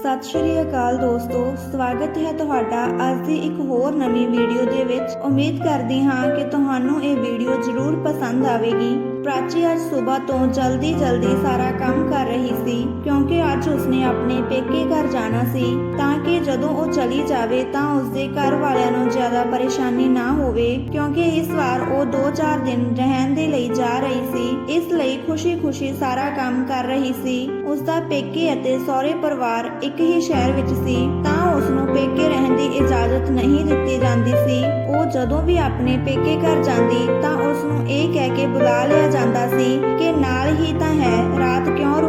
ਸਤਿ ਸ਼੍ਰੀ ਅਕਾਲ ਦੋਸਤੋ, ਸਵਾਗਤ ਹੈ ਤੁਹਾਡਾ ਅੱਜ ਦੀ ਇੱਕ ਹੋਰ ਨਵੀਂ ਵੀਡੀਓ ਦੇ ਵਿੱਚ। ਉਮੀਦ ਕਰਦੀ ਹਾਂ ਕਿ ਤੁਹਾਨੂੰ ਇਹ ਵੀਡੀਓ ਜ਼ਰੂਰ ਪਸੰਦ ਆਵੇਗੀ। ਪ੍ਰਾਚੀ ਅੱਜ ਸਵੇਰ ਤੋਂ ਜਲਦੀ ਜਲਦੀ ਸਾਰਾ ਕੰਮ ਕਰ ਰਹੀ ਸੀ, ਕਿਉਂਕਿ ਅੱਜ ਉਸਨੇ ਆਪਣੇ ਪੇਕੇ ਘਰ ਜਾਣਾ ਸੀ, ਤਾਂ ਕਿ ਜਦੋਂ ਉਹ ਚਲੀ ਜਾਵੇ ਤਾਂ ਉਸਦੇ ਘਰ ਵਾਲਿਆਂ ਨੂੰ ਜ਼ਿਆਦਾ ਪਰੇਸ਼ਾਨੀ ਨਾ ਹੋਵੇ, ਕਿਉਂਕਿ ਇਸ ਵਾਰ ਉਹ 2-4 ਦਿਨ ਰਹਿਣ ਦੇ ਲਈ ਜਾ ਰਹੀ ਸੀ, ਇਸ ਲਈ ਖੁਸ਼ੀ-ਖੁਸ਼ੀ ਸਾਰਾ ਕੰਮ ਕਰ ਰਹੀ ਸੀ। ਉਸਦਾ ਪੇਕੇ ਅਤੇ ਸਹੁਰੇ ਪਰਿਵਾਰ ਇੱਕ ਹੀ ਸ਼ਹਿਰ ਵਿੱਚ ਸੀ, ਤਾਂ ਪੇਕੇ ਰਹਿਣ ਦੀ ਇਜਾਜ਼ਤ ਨਹੀਂ ਦਿੱਤੀ ਜਾਂਦੀ ਸੀ। ਉਹ ਜਦੋਂ ਵੀ ਆਪਣੇ ਪੇਕੇ ਘਰ ਜਾਂਦੀ ਤਾਂ ਉਸ ਨੂੰ ਇਹ ਕਹਿ ਕੇ ਬੁਲਾ ਲਿਆ ਜਾਂਦਾ ਸੀ ਕਿ ਨਾਲ ਹੀ ਤਾਂ ਹੈ, ਰਾਤ ਕਿਉਂ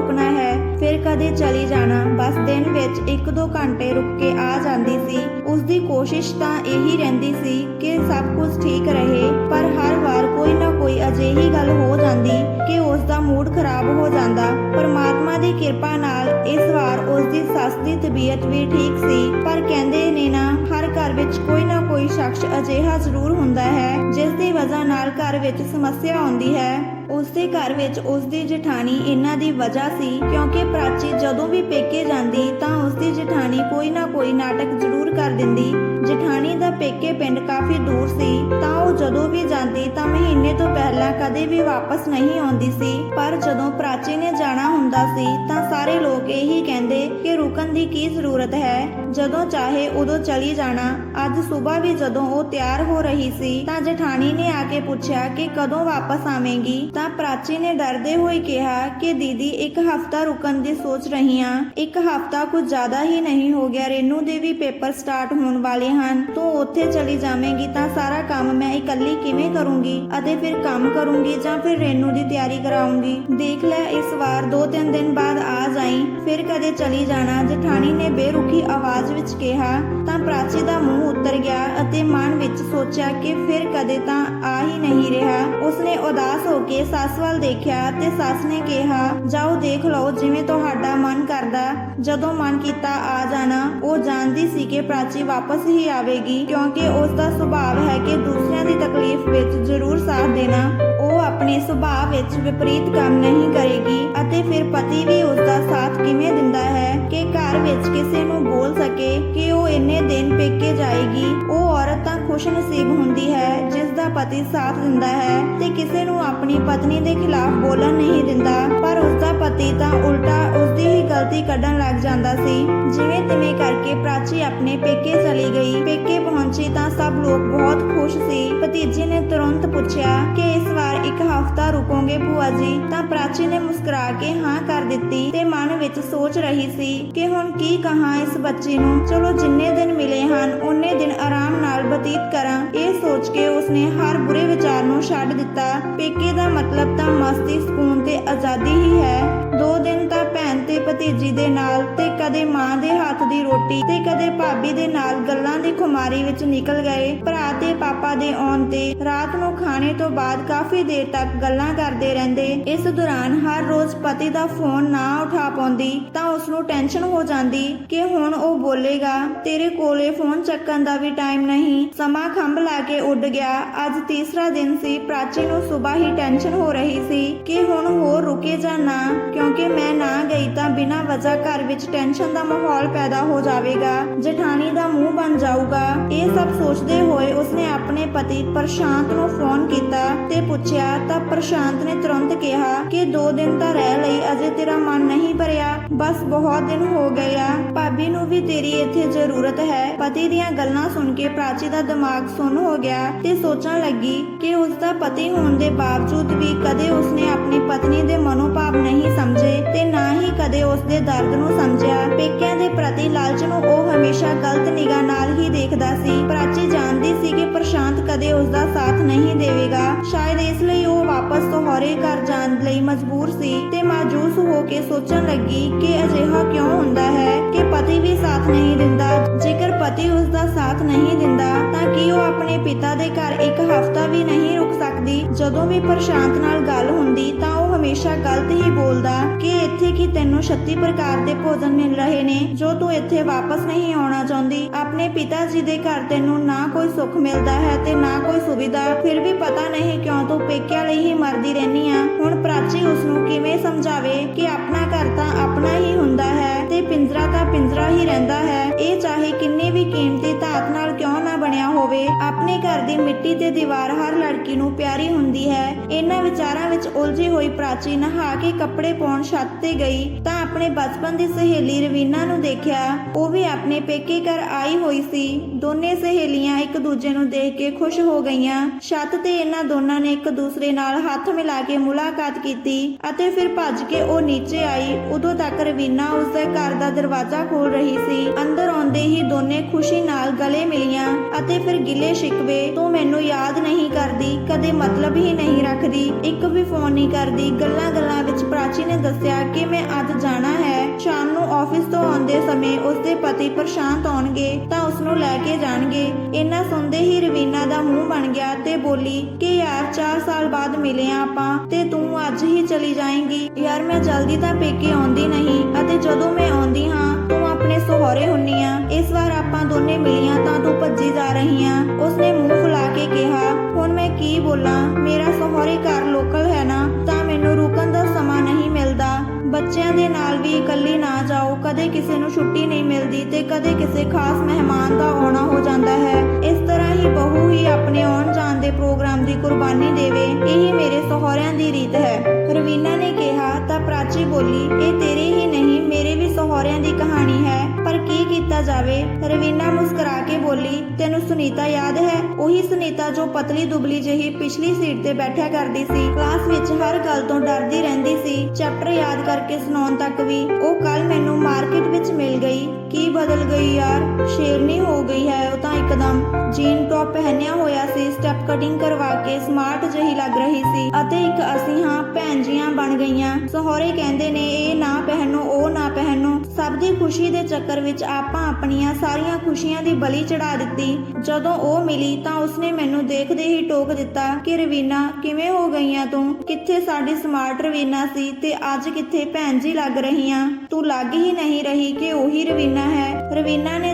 ਫਿਰ ਕਦੇ ਚਲੀ ਜਾਣਾ। ਬਸ ਦਿਨ ਵਿੱਚ 1-2 ਘੰਟੇ ਰੁਕ ਕੇ ਆ ਜਾਂਦੀ ਸੀ। ਉਸ ਦੀ ਕੋਸ਼ਿਸ਼ ਤਾਂ ਇਹੀ ਰਹਿੰਦੀ ਸੀ ਕਿ ਸਭ ਕੁਝ ਠੀਕ ਰਹੇ, ਪਰ ਹਰ ਵਾਰ ਕੋਈ ਨਾ ਕੋਈ ਅਜਿਹੀ ਗੱਲ ਹੋ ਜਾਂਦੀ ਕਿ ਉਸ ਦਾ ਮੂਡ ਖਰਾਬ ਹੋ ਜਾਂਦਾ। ਪਰਮਾਤਮਾ ਦੀ ਕਿਰਪਾ ਨਾਲ ਇਸ ਵਾਰ ਉਸ ਦੀ ਸੱਸ ਦੀ ਤਬੀਅਤ ਵੀ ਠੀਕ ਸੀ, ਪਰ ਕਹਿੰਦੇ ਨੇ ਨਾ, ਹਰ ਘਰ ਵਿੱਚ ਕੋਈ ਨਾ ਕੋਈ ਸ਼ਖਸ ਅਜਿਹਾ ਜ਼ਰੂਰ ਹੁੰਦਾ ਹੈ ਜਿਸ ਦੀ ਵਜ੍ਹਾ ਨਾਲ ਘਰ ਵਿੱਚ ਸਮੱਸਿਆ ਆਉਂਦੀ ਹੈ। ਉਸ ਦੇ ਘਰ ਵਿੱਚ ਉਸ ਦੀ ਜਠਾਣੀ ਇਹਨਾਂ ਦੀ ਵਜ੍ਹਾ ਸੀ, ਕਿਉਂਕਿ ਪ੍ਰਾਚੀ ਜਦੋਂ ਵੀ ਪੇਕੇ ਜਾਂਦੀ ਤਾਂ ਉਸ ਦੀ ਜਠਾਣੀ ਕੋਈ ਨਾ ਕੋਈ ਨਾਟਕ ਜ਼ਰੂਰ ਕਰ ਦਿੰਦੀ। ਜਠਾਣੀ ਦਾ ਪੇਕੇ ਪਿੰਡ ਕਾਫੀ ਦੂਰ ਸੀ, ਤਾਂ ਉਹ ਜਦੋਂ ਵੀ ਜਾਂਦੀ ਤਾਂ ਮਹੀਨੇ ਤੋਂ ਪਹਿਲਾਂ ਕਦੇ ਵੀ ਵਾਪਸ ਨਹੀਂ ਆਉਂਦੀ ਸੀ। ਪਰ ਜਦੋਂ ਪ੍ਰਾਚੀ ਨੇ ਜਾਣਾ ਹੁੰਦਾ ਸੀ ਤਾਂ ਸਾਰੇ ਲੋਕ ਇਹੀ ਕਹਿੰਦੇ ਕਿ ਰੁਕਣ ਦੀ ਕੀ ਜ਼ਰੂਰਤ ਹੈ? ਜਦੋਂ ਚਾਹੇ ਉਦੋਂ ਚਲੀ ਜਾਣਾ। ਅੱਜ ਸਵੇਰ ਵੀ ਜਦੋਂ ਉਹ ਤਿਆਰ ਹੋ ਰਹੀ ਸੀ ਤਾਂ ਜਠਾਣੀ ਨੇ ਆ ਕੇ ਪੁੱਛਿਆ ਕਿ ਕਦੋਂ ਵਾਪਸ ਆਵੇਂਗੀ? ਤਾਂ ਪ੍ਰਾਚੀ ਨੇ ਡਰਦੇ ਹੋਏ ਕਿਹਾ ਕਿ ਦੀਦੀ, ਇੱਕ ਹਫ਼ਤਾ ਰੁਕਣ ਦੀ ਸੋਚ ਰਹੀ ਹਾਂ। ਇੱਕ ਹਫ਼ਤਾ ਕੁਝ ਜ਼ਿਆਦਾ ਹੀ ਨਹੀਂ ਹੋ ਗਿਆ। ਰੇਨੂ ਦੇ ਵੀ ਪੇਪਰ ਸਟਾਰਟ ਹੋਣ ਵਾਲੇ ਹਨ। ਤੂੰ ਉੱਥੇ ਚਲੀ ਜਾਵੇਂਗੀ ਤਾਂ ਸਾਰਾ ਕੰਮ ਮੈਂ ਇਕੱਲੀ ਕਿਵੇਂ ਕਰੂੰਗੀ? ਅਤੇ ਫਿਰ ਕੰਮ ਕਰੂੰਗੀ ਜਾਂ ਫਿਰ ਰੇਨੂ ਦੀ ਤਿਆਰੀ ਕਰਾਉਂਗੀ ਦੇਖ ਲੈ, ਇਸ ਵਾਰ ਦੋ ਤਿੰਨ 2-3 ਦਿਨ ਬਾਅਦ ਆ ਜਾਈ। ਫਿਰ ਕਦੇ ਚਲੀ ਜਾਣਾ। ਜਠਾਣੀ ਨੇ ਬੇਰੁਖੀ ਆਵਾਜ਼ ਵਿੱਚ ਕਿਹਾ, ਤਾਂ ਪ੍ਰਾਚੀ ਦਾ ਮੂੰਹ ਉੱਤਰ ਗਿਆ ਅਤੇ ਮਨ ਵਿੱਚ ਸੋਚਿਆ ਕਿ ਫਿਰ ਕਦੇ ਤਾਂ ਆ ਹੀ ਨਹੀਂ ਰਿਹਾ। ਉਸਨੇ ਉਦਾਸ ਹੋ ਕੇ ਸੱਸ ਵੱਲ ਦੇਖਿਆ ਤੇ ਸੱਸ ਨੇ ਕਿਹਾ, ਜਾਓ ਦੇਖ ਲਓ ਜਿਵੇਂ ਤੁਹਾਡਾ ਮਨ ਕਰਦਾ। ਜਦੋਂ ਮਨ ਕੀਤਾ ਆ ਜਾਣਾ, ਉਹ ਜਾਣਦੀ ਸੀ ਕਿ ਪ੍ਰਾਚੀ ਵਾਪਸ ਹੀ ਆਵੇਗੀ, ਕਿਉਂਕਿ ਉਸ ਦਾ ਸੁਭਾਅ ਹੈ ਕਿ ਦੂਸਰਿਆਂ ਦੀ ਤਕਲੀਫ ਵਿੱਚ ਜ਼ਰੂਰ ਸਾਥ ਦੇਣਾ। ਆਪਣੇ ਸੁਭਾਅ ਵਿੱਚ ਵਿਪਰੀਤ ਕੰਮ ਨਹੀਂ ਕਰੇਗੀ ਅਤੇ ਫਿਰ ਪਤੀ ਵੀ ਉਸ ਦਾ ਸਾਥ ਕਿਵੇਂ ਦਿੰਦਾ ਹੈ? ਕਿ ਘਰ ਵਿੱਚ ਕਿਸੇ ਨੂੰ ਬੋਲ ਸਕੇ ਕਿ ਉਹ ਇੰਨੇ ਦਿਨ ਪੇਕੇ ਜਾਏਗੀ? ਉਹ ਔਰਤ ਤਾਂ ਖੁਸ਼ ਨਸੀਬ ਹੁੰਦੀ ਹੈ ਜਿਸ ਦਾ ਪਤੀ ਸਾਥ ਦਿੰਦਾ ਹੈ ਤੇ ਕਿਸੇ ਨੂੰ ਆਪਣੀ ਪਤਨੀ ਦੇ ਖਿਲਾਫ ਬੋਲਣ ਨਹੀਂ ਦਿੰਦਾ। ਪਰ ਉਸ ਦਾ ਪਤੀ ਤਾਂ ਉਲਟਾ ਉਸ ਦੀ ਹੀ ਗਲਤੀ ਕੱਢਣ ਲੱਗ ਜਾਂਦਾ ਸੀ। ਜਿਵੇਂ ਤਿਵੇਂ ਕਰਕੇ ਪ੍ਰਾਚੀ ਆਪਣੇ ਪੇਕੇ ਚਲੀ ਗਈ। ਪੇਕੇ ਪਹੁੰਚੀ ਤਾਂ ਸਭ ਲੋਕ ਬਹੁਤ ਖੁਸ਼ ਸੀ। ਭਤੀਜੀ ਨੇ ਤੁਰੰਤ ਪੁੱਛਿਆ ਕਿ ਇਸ ਵਾਰ ਇੱਕ ਹਫ਼ਤਾ ਰੁਕੋਗੇ ਭੂਆ ਜੀ, ਤਾਂ ਪ੍ਰਾਚੀ ਨੇ ਮੁਸਕਰਾ ਕੇ ਹਾਂ ਕਰ ਦਿੱਤੀ ਤੇ ਮਨ ਵਿੱਚ ਸੋਚ ਰਹੀ ਸੀ ਕਿ ਹੁਣ ਕੀ ਕਹਾਂ ਇਸ ਬੱਚੀ ਨੂੰ। ਚਲੋ ਜਿੰਨੇ ਦਿਨ ਮਿਲੇ ਹਨ ਉਹਨੇ ਦਿਨ ਆਰਾਮ ਨਾਲ ਬਤੀਤ ਕਰਾਂ। ਇਹ ਸੋਚ ਕੇ ਉਸਨੇ ਹਰ ਬੁਰੇ ਵਿਚਾਰ ਨੂੰ ਛੱਡ ਦਿੱਤਾ। ਪੇਕੇ ਦਾ ਮਤਲਬ ਤਾਂ ਮਸਤੀ, ਸਕੂਨ ਤੇ ਆਜ਼ਾਦੀ ਹੀ ਹੈ। ਦੋ ਦਿਨ ਤਾਂ ਭੈਣ ਤੇ ਭਤੀਜੀ ਦੇ ਨਾਲ ਤੇ ਕਦੇ ਮਾਂ ਦੇ ਹੱਥ ਦੀ ਰੋਟੀ ਤੇ ਕਦੇ ਭਾਬੀ ਦੇ ਨਾਲ ਗੱਲਾਂ ਦੀ ਖੁਮਾਰੀ ਵਿੱਚ ਨਿਕਲ ਗਏ। ਭਰਾ ਤੇ ਪਾਪਾ ਦੇ ਆਉਣ ਤੇ ਰਾਤ ਨੂੰ ਖਾਣੇ ਤੋਂ ਬਾਅਦ ਕਾਫੀ ਦੇਰ ਤੱਕ ਗੱਲਾਂ ਕਰਦੇ ਰਹਿੰਦੇ। ਇਸ ਦੌਰਾਨ ਹਰ ਰੋਜ਼ ਪਤੀ ਦਾ ਫੋਨ ਨਾ ਉਠਾ ਪਾਉਂਦੀ ਤਾਂ ਉਸ ਨੂੰ ਟੈਨਸ਼ਨ ਹੋ ਜਾਂਦੀ ਕਿ ਹੁਣ ਉਹ ਬੋਲੇਗਾ, ਤੇਰੇ ਕੋਲੇ ਫੋਨ ਚੱਕਣ ਦਾ ਵੀ ਟਾਈਮ ਨਹੀਂ। ਸਮਾਂ ਖੰਭ ਲਾ ਕੇ ਉੱਡ ਗਿਆ। ਅੱਜ ਤੀਸਰਾ ਦਿਨ ਸੀ। ਪ੍ਰਾਚੀ ਨੂੰ ਸਵੇਰ ਹੀ ਟੈਨਸ਼ਨ ਹੋ ਰਹੀ ਸੀ ਕਿ ਹੁਣ ਹੋਰ ਰੁਕੇ ਜਾਂ ਨਾ, ਕਿਉਂਕਿ ਮੈਂ ਨਾ ਗਈ ਤਾਂ ਬਿਨਾਂ ਵਜ੍ਹਾ ਘਰ ਵਿੱਚ ਟੈਨਸ਼ਨ ਦਾ ਮਾਹੌਲ ਪੈਦਾ ਹੋ ਜਾਵੇਗਾ, ਜਠਾਣੀ ਦਾ ਮੂੰਹ ਬਣ ਜਾਊਗਾ। ਇਹ ਸਭ ਸੋਚਦੇ ਹੋਏ ਉਸਨੇ ਆਪਣੇ ਪਤੀ ਪ੍ਰਸ਼ਾਂਤ ਨੂੰ ਫੋਨ ਕੀਤਾ ਤੇ ਪੁੱਛਿਆ ਤਾਂ ਪ੍ਰਸ਼ਾਂਤ ਨੇ ਤੁਰੰਤ ਕਿਹਾ ਕਿ ਦੋ ਦਿਨ ਤਾਂ ਰਹਿ ਲਈ, ਅਜੇ ਤੇਰਾ ਮਨ ਨਹੀਂ ਭਰਿਆ। ਬਸ ਬਹੁਤ ਦਿਨ ਹੋ ਗਏ ਆ। ਭਾਬੀ ਨੂੰ ਵੀ ਤੇਰੀ ਇੱਥੇ ਜ਼ਰੂਰਤ ਹੈ। ਪਤੀ ਦੀਆਂ ਗੱਲਾਂ ਸੁਣ ਕੇ ਪ੍ਰਾਚੀ ਦਾ ਦਿਮਾਗ ਸੁੰਨ ਹੋ ਗਿਆ ਤੇ ਸੋਚਣ ਲੱਗੀ ਕਿ ਉਸ ਦਾ ਪਤੀ ਹੋਣ ਦੇ ਬਾਵਜੂਦ ਵੀ ਕਦੇ ਉਸਨੇ ਆਪਣੀ ਪਤਨੀ ਦੇ ਮਨੋਭਾਵ ਨਹੀਂ ਸਮਝੇ ਤੇ ਨਾ ਹੀ ਕਦੇ ਉਸ ਦੇ ਦਰਦ ਨੂੰ ਸਮਝਿਆ। ਪੇਕਿਆਂ ਦੇ ਪ੍ਰਤੀ ਲਾਲਚ ਨੂੰ ਉਹ ਹਮੇਸ਼ਾ ਗਲਤ ਨਿਗਾਹ ਨਾਲ ਹੀ ਦੇਖਦਾ ਸੀ। ਪ੍ਰਾਚੀ ਜਾਣਦੀ ਸੀ ਕਿ ਪ੍ਰਸ਼ਾਂਤ ਕਦੇ ਉਸ ਦਾ ਸਾਥ ਨਹੀਂ ਦੇਵੇਗਾ। ਸ਼ਾਇਦ ਇਸ ਲਈ ਉਹ ਵਾਪਸ ਸਹੁਰੇ ਘਰ ਜਾਣ ਲਈ ਮਜਬੂਰ ਸੀ ਤੇ ਮਾਜੂਸ ਹੋ ਕੇ ਸੋਚਣ ਲੱਗੀ ਕਿ ਅਜਿਹਾ ਕਿਉਂ ਹੁੰਦਾ ਹੈ ਕਿ ਪਤੀ ਵੀ ਸਾਥ ਨਹੀਂ ਦਿੰਦਾ। ਜੇਕਰ ਪਤੀ ਉਸ ਦਾ ਸਾਥ ਨਹੀਂ ਦਿੰਦਾ, ਤਾਂ ਕਿ ਉਹ ਆਪਣੇ ਪਿਤਾ ਦੇ ਘਰ ਇੱਕ ਹਫ਼ਤਾ ਵੀ ਨਹੀਂ ਰੁਕ ਸਕਦੀ? ਜਦੋਂ ਵੀ ਪ੍ਰਸ਼ਾਂਤ ਨਾਲ ਗੱਲ ਹੁੰਦੀ, ਤਾਂ ਹਮੇਸ਼ਾ ਗਲਤ ਹੀ ਬੋਲਦਾ ਕਿ ਇੱਥੇ ਕੀ ਤੈਨੂੰ 36 ਪ੍ਰਕਾਰ ਦੇ ਭੋਜਨ ਮਿਲ ਰਹੇ ਨੇ, ਜੋ ਤੂੰ ਇੱਥੇ ਵਾਪਸ ਨਹੀਂ ਆਉਣਾ ਚਾਹੁੰਦੀ। ਆਪਣੇ ਪਿਤਾ ਜੀ ਦੇ ਘਰ ਤੈਨੂੰ ਨਾ ਕੋਈ ਸੁੱਖ ਮਿਲਦਾ ਹੈ ਤੇ ਨਾ ਕੋਈ ਸੁਵਿਧਾ। ਫਿਰ ਵੀ ਪਤਾ ਨਹੀਂ ਕਿਉਂ ਤੂੰ ਪੇਕਿਆਂ ਲਈ ਹੀ ਮਰਦੀ ਰਹਿਨੀ ਆ। ਹੁਣ ਪ੍ਰਾਚੀ ਉਸ ਨੂੰ ਕਿਵੇਂ ਸਮਝਾਵੇ ਕਿ ਆਪਣਾ ਘਰ ਤਾਂ ਆਪਣਾ ਹੀ ਹੁੰਦਾ ਹੈ? ਤੇ ਪਿੰਜਰਾ ਤਾਂ ਪਿੰਜਰਾ ਹੀ ਰਹਿੰਦਾ ਹੈ। ਇਹ ਚਾਹੇ ਕਿੰਨੇ ਵੀ ਕੀਮਤੀ ਧਾਤ ਨਾਲ ਕਿਉਂ ਨਾ ਬਣਿਆ ਹੋਵੇ, ਆਪਣੇ ਘਰ ਦੀ ਮਿੱਟੀ ਤੇ ਦੀਵਾਰ ਹਰ ਲੜਕੀ ਨੂੰ ਪਿਆਰੀ ਹੁੰਦੀ ਹੈ। ਇਹਨਾਂ ਵਿਚਾਰਾਂ ਵਿੱਚ ਉਲਝੀ ਹੋਈ ਪ੍ਰਾਚੀ ਨਹਾ ਕੇ ਕੱਪੜੇ ਪਾਉਣ ਛੱਤ ਤੇ ਗਈ, ਤਾਂ ਆਪਣੇ ਬਚਪਨ ਦੀ ਸਹੇਲੀ ਰਵੀਨਾ ਨੂੰ ਦੇਖਿਆ। ਉਹ ਵੀ ਆਪਣੇ ਪੇਕੇ ਘਰ ਆਈ ਹੋਈ ਸੀ। ਦੋਨੇ ਸਹੇਲੀਆਂ ਇੱਕ ਦੂਜੇ ਨੂੰ ਦੇਖ ਕੇ ਖੁਸ਼ ਹੋ ਗਈਆਂ। ਛੱਤ ਤੇ ਇਹਨਾਂ ਦੋਨਾਂ ਨੇ ਇੱਕ ਦੂਸਰੇ ਨਾਲ ਹੱਥ ਮਿਲਾ ਕੇ ਮੁਲਾਕਾਤ ਕੀਤੀ ਅਤੇ ਫਿਰ ਭੱਜ ਕੇ ਉਹ ਨੀਚੇ ਆਈ। ਉਦੋਂ ਤੱਕ ਰਵੀਨਾ ਉਸਦੇ ਘਰ ਦਾ ਦਰਵਾਜ਼ਾ ਖੋਲ ਰਹੀ ਸੀ। ਅੰਦਰ ਆਉਂਦੇ ਹੀ ਦੋਨੇ ਖੁਸ਼ੀ ਨਾਲ ਗਲੇ ਮਿਲੀਆਂ ਅਤੇ ਫਿਰ ਗਿਲੇ ਸ਼ਿਕਵੇ, ਤੂੰ ਮੈਨੂੰ ਯਾਦ ਨਹੀਂ ਕਰਦੀ, ਕਦੇ ਮਤਲਬ ਹੀ ਨਹੀਂ ਰੱਖਦੀ। ਇੱਕ ਵੀ ਫੋਨ ਨਹੀਂ ਕਰਦੀ। ਗੱਲਾਂ ਗੱਲਾਂ ਵਿੱਚ ਪ੍ਰਾਚੀ ਨੇ ਦੱਸਿਆ ਕਿ ਮੈਂ ਅੱਜ ਜਾਣਾ ਹੈ। ਸ਼ਾਮ ਨੂੰ ਆਫਿਸ ਤੋਂ ਆਉਂਦੇ ਸਮੇਂ ਉਸਦੇ ਪਤੀ ਪ੍ਰਸ਼ਾਂਤ ਆਉਣਗੇ ਤਾਂ ਉਸ ਨੂੰ ਲੈ ਕੇ ਜਾਣਗੇ। ਇਹਨਾਂ ਸੁਣਦੇ ਹੀ ਰਵੀਨਾ ਦਾ ਮੂੰਹ ਬਣ ਗਿਆ ਤੇ ਬੋਲੀ, ਕਿ ਯਾਰ 4 ਸਾਲ ਬਾਅਦ ਮਿਲੇ ਆਪਾਂ ਤੇ ਤੂੰ ਅੱਜ ਹੀ ਚਲੀ ਜਾਏਂਗੀ। ਯਾਰ, ਮੈਂ ਜਲਦੀ ਤਾਂ ਪੇਕੇ ਆਉਂਦੀ ਨਹੀਂ ਅਤੇ ਜਦੋਂ ਮੈਂ ਆਉਂਦੀ ਹਾਂ ਤੂੰ ਆਪਣੇ ਸਹੁਰੇ ਹੁੰਨੀ ਆ ਇਸ ਵਾਰ ਆਪਾਂ ਦੋਨੇ ਮਿਲੀਆਂ ਤਾਂ ਤੂੰ ਭੱਜੀ ਜਾ ਰਹੀ ਆ ਉਸਨੇ ਮੂੰਹ ਫੁਲਾ ਕੇ ਕਿਹਾ, ਹੁਣ ਮੈਂ ਕੀ ਬੋਲਾਂ? ਮੇਰਾ ਸਹੁਰੇ ਘਰ ਲੋਕਲ ਹੈ ਨਾ, ਤਾਂ ਮੈਨੂੰ ਰੁਕਣ ਦਾ ਸਮਾਂ ਨਹੀਂ ਮਿਲਦਾ। ਬੱਚਿਆਂ ਦੇ ਨਾਲ ਵੀ ਇਕੱਲੀ ਨਾ ਜਾਓ। ਕਦੇ ਕਿਸੇ ਨੂੰ ਛੁੱਟੀ ਨਹੀਂ ਮਿਲਦੀ ਤੇ ਕਦੇ ਕਿਸੇ ਖਾਸ ਮਹਿਮਾਨ ਦਾ ਆਉਣਾ ਹੋ ਜਾਂਦਾ ਹੈ। ਇਸ ਤਰ੍ਹਾਂ ਹੀ ਬਹੂ ਹੀ ਆਪਣੇ ਆਉਣ ਜਾਣ ਦੇ ਪ੍ਰੋਗਰਾਮ ਦੀ ਕੁਰਬਾਨੀ ਦੇਵੇ। ਇਹੀ ਮੇਰੇ ਸਹੁਰਿਆਂ ਦੀ ਰੀਤ ਹੈ। ਰਵੀਨਾ ਨੇ ਕਿਹਾ, ਤਾਂ ਪ੍ਰਾਚੀ ਬੋਲੀ, ਇਹ ਤੇਰੇ ਹੀ ਨਹੀਂ, ਮੇਰੇ ਵੀ ਸਹੁਰਿਆਂ ਦੀ ਕਹਾਣੀ ਹੈ। ਕੀ ਕੀਤਾ ਜਾਵੇ? ਰਵੀਨਾ ਮੁਸਕਰਾ ਕੇ ਬੋਲੀ, ਤੈਨੂੰ ਸੁਨੀਤਾ ਯਾਦ ਹੈ? ਉਹੀ ਸੁਨੀਤਾ ਜੋ ਪਤਲੀ ਦੁਬਲੀ ਜਿਹੀ ਪਿਛਲੀ ਸੀਟ ਤੇ ਬੈਠਿਆ ਕਰਦੀ ਸੀ। ਕਲਾਸ ਵਿੱਚ ਹਰ ਗੱਲ ਤੋਂ ਡਰਦੀ ਰਹਿੰਦੀ ਸੀ। ਚੈਪਟਰ ਯਾਦ ਕਰਕੇ ਸੁਣਾਉਣ ਤੱਕ ਵੀ ਉਹ ਕੱਲ ਮੈਨੂੰ ਮਾਰਕੀਟ ਵਿੱਚ ਮਿਲ ਗਈ। ਕੀ ਬਦਲ ਗਈ ਯਾਰ? ਸ਼ੇਰਨੀ ਹੋ ਗਈ ਹੈ ਉਹ ਤਾਂ ਇੱਕਦਮ। ਜੀਨ ਟੌਪ ਪਹਿਨਿਆ ਹੋਇਆ ਸੀ, ਸਟੈਪ ਕਟਿੰਗ ਕਰਵਾ ਕੇ ਸਮਾਰਟ ਜਿਹੀ ਲੱਗ ਰਹੀ ਸੀ ਅਤੇ ਇੱਕ ਅਸੀਂ ਹਾਂ ਭੈਣ ਜੀਆਂ ਬਣ ਗਈਆਂ। ਸਹੁਰੇ ਕਹਿੰਦੇ ਨੇ, ਇਹ ਨਾ ਪਹਿਨੋ, ਉਹ ਨਾ ਪਹਿਨੋ। ਸਭ ਦੀ ਖੁਸ਼ੀ ਦੇ ਚੱਕਰ ਵਿੱਚ ਆਪਾਂ ਆਪਣੀਆਂ ਸਾਰੀਆਂ ਖੁਸ਼ੀਆਂ ਦੀ ਬਲੀ ਚੜਾ ਦਿੱਤੀ। ਜਦੋਂ ਉਹ ਮਿਲੀ ਤਾਂ ਉਸਨੇ ਮੈਨੂੰ ਦੇਖਦੇ ਹੀ ਟੋਕ ਦਿੱਤਾ ਕਿ, ਰਵੀਨਾ, ਕਿਵੇਂ ਹੋ ਗਈਆਂ ਤੂੰ? ਕਿੱਥੇ ਸਾਡੀ ਸਮਾਰਟ ਰਵੀਨਾ ਸੀ ਤੇ ਅੱਜ ਕਿੱਥੇ ਭੈਣ ਜੀ ਲੱਗ ਰਹੀਆਂ? ਤੂੰ ਲੱਗ ਹੀ ਨਹੀਂ ਰਹੀ ਕਿ ਉਹੀ ਰਵੀਨਾ ਹੈ। ਰਵੀਨਾ ਨੇ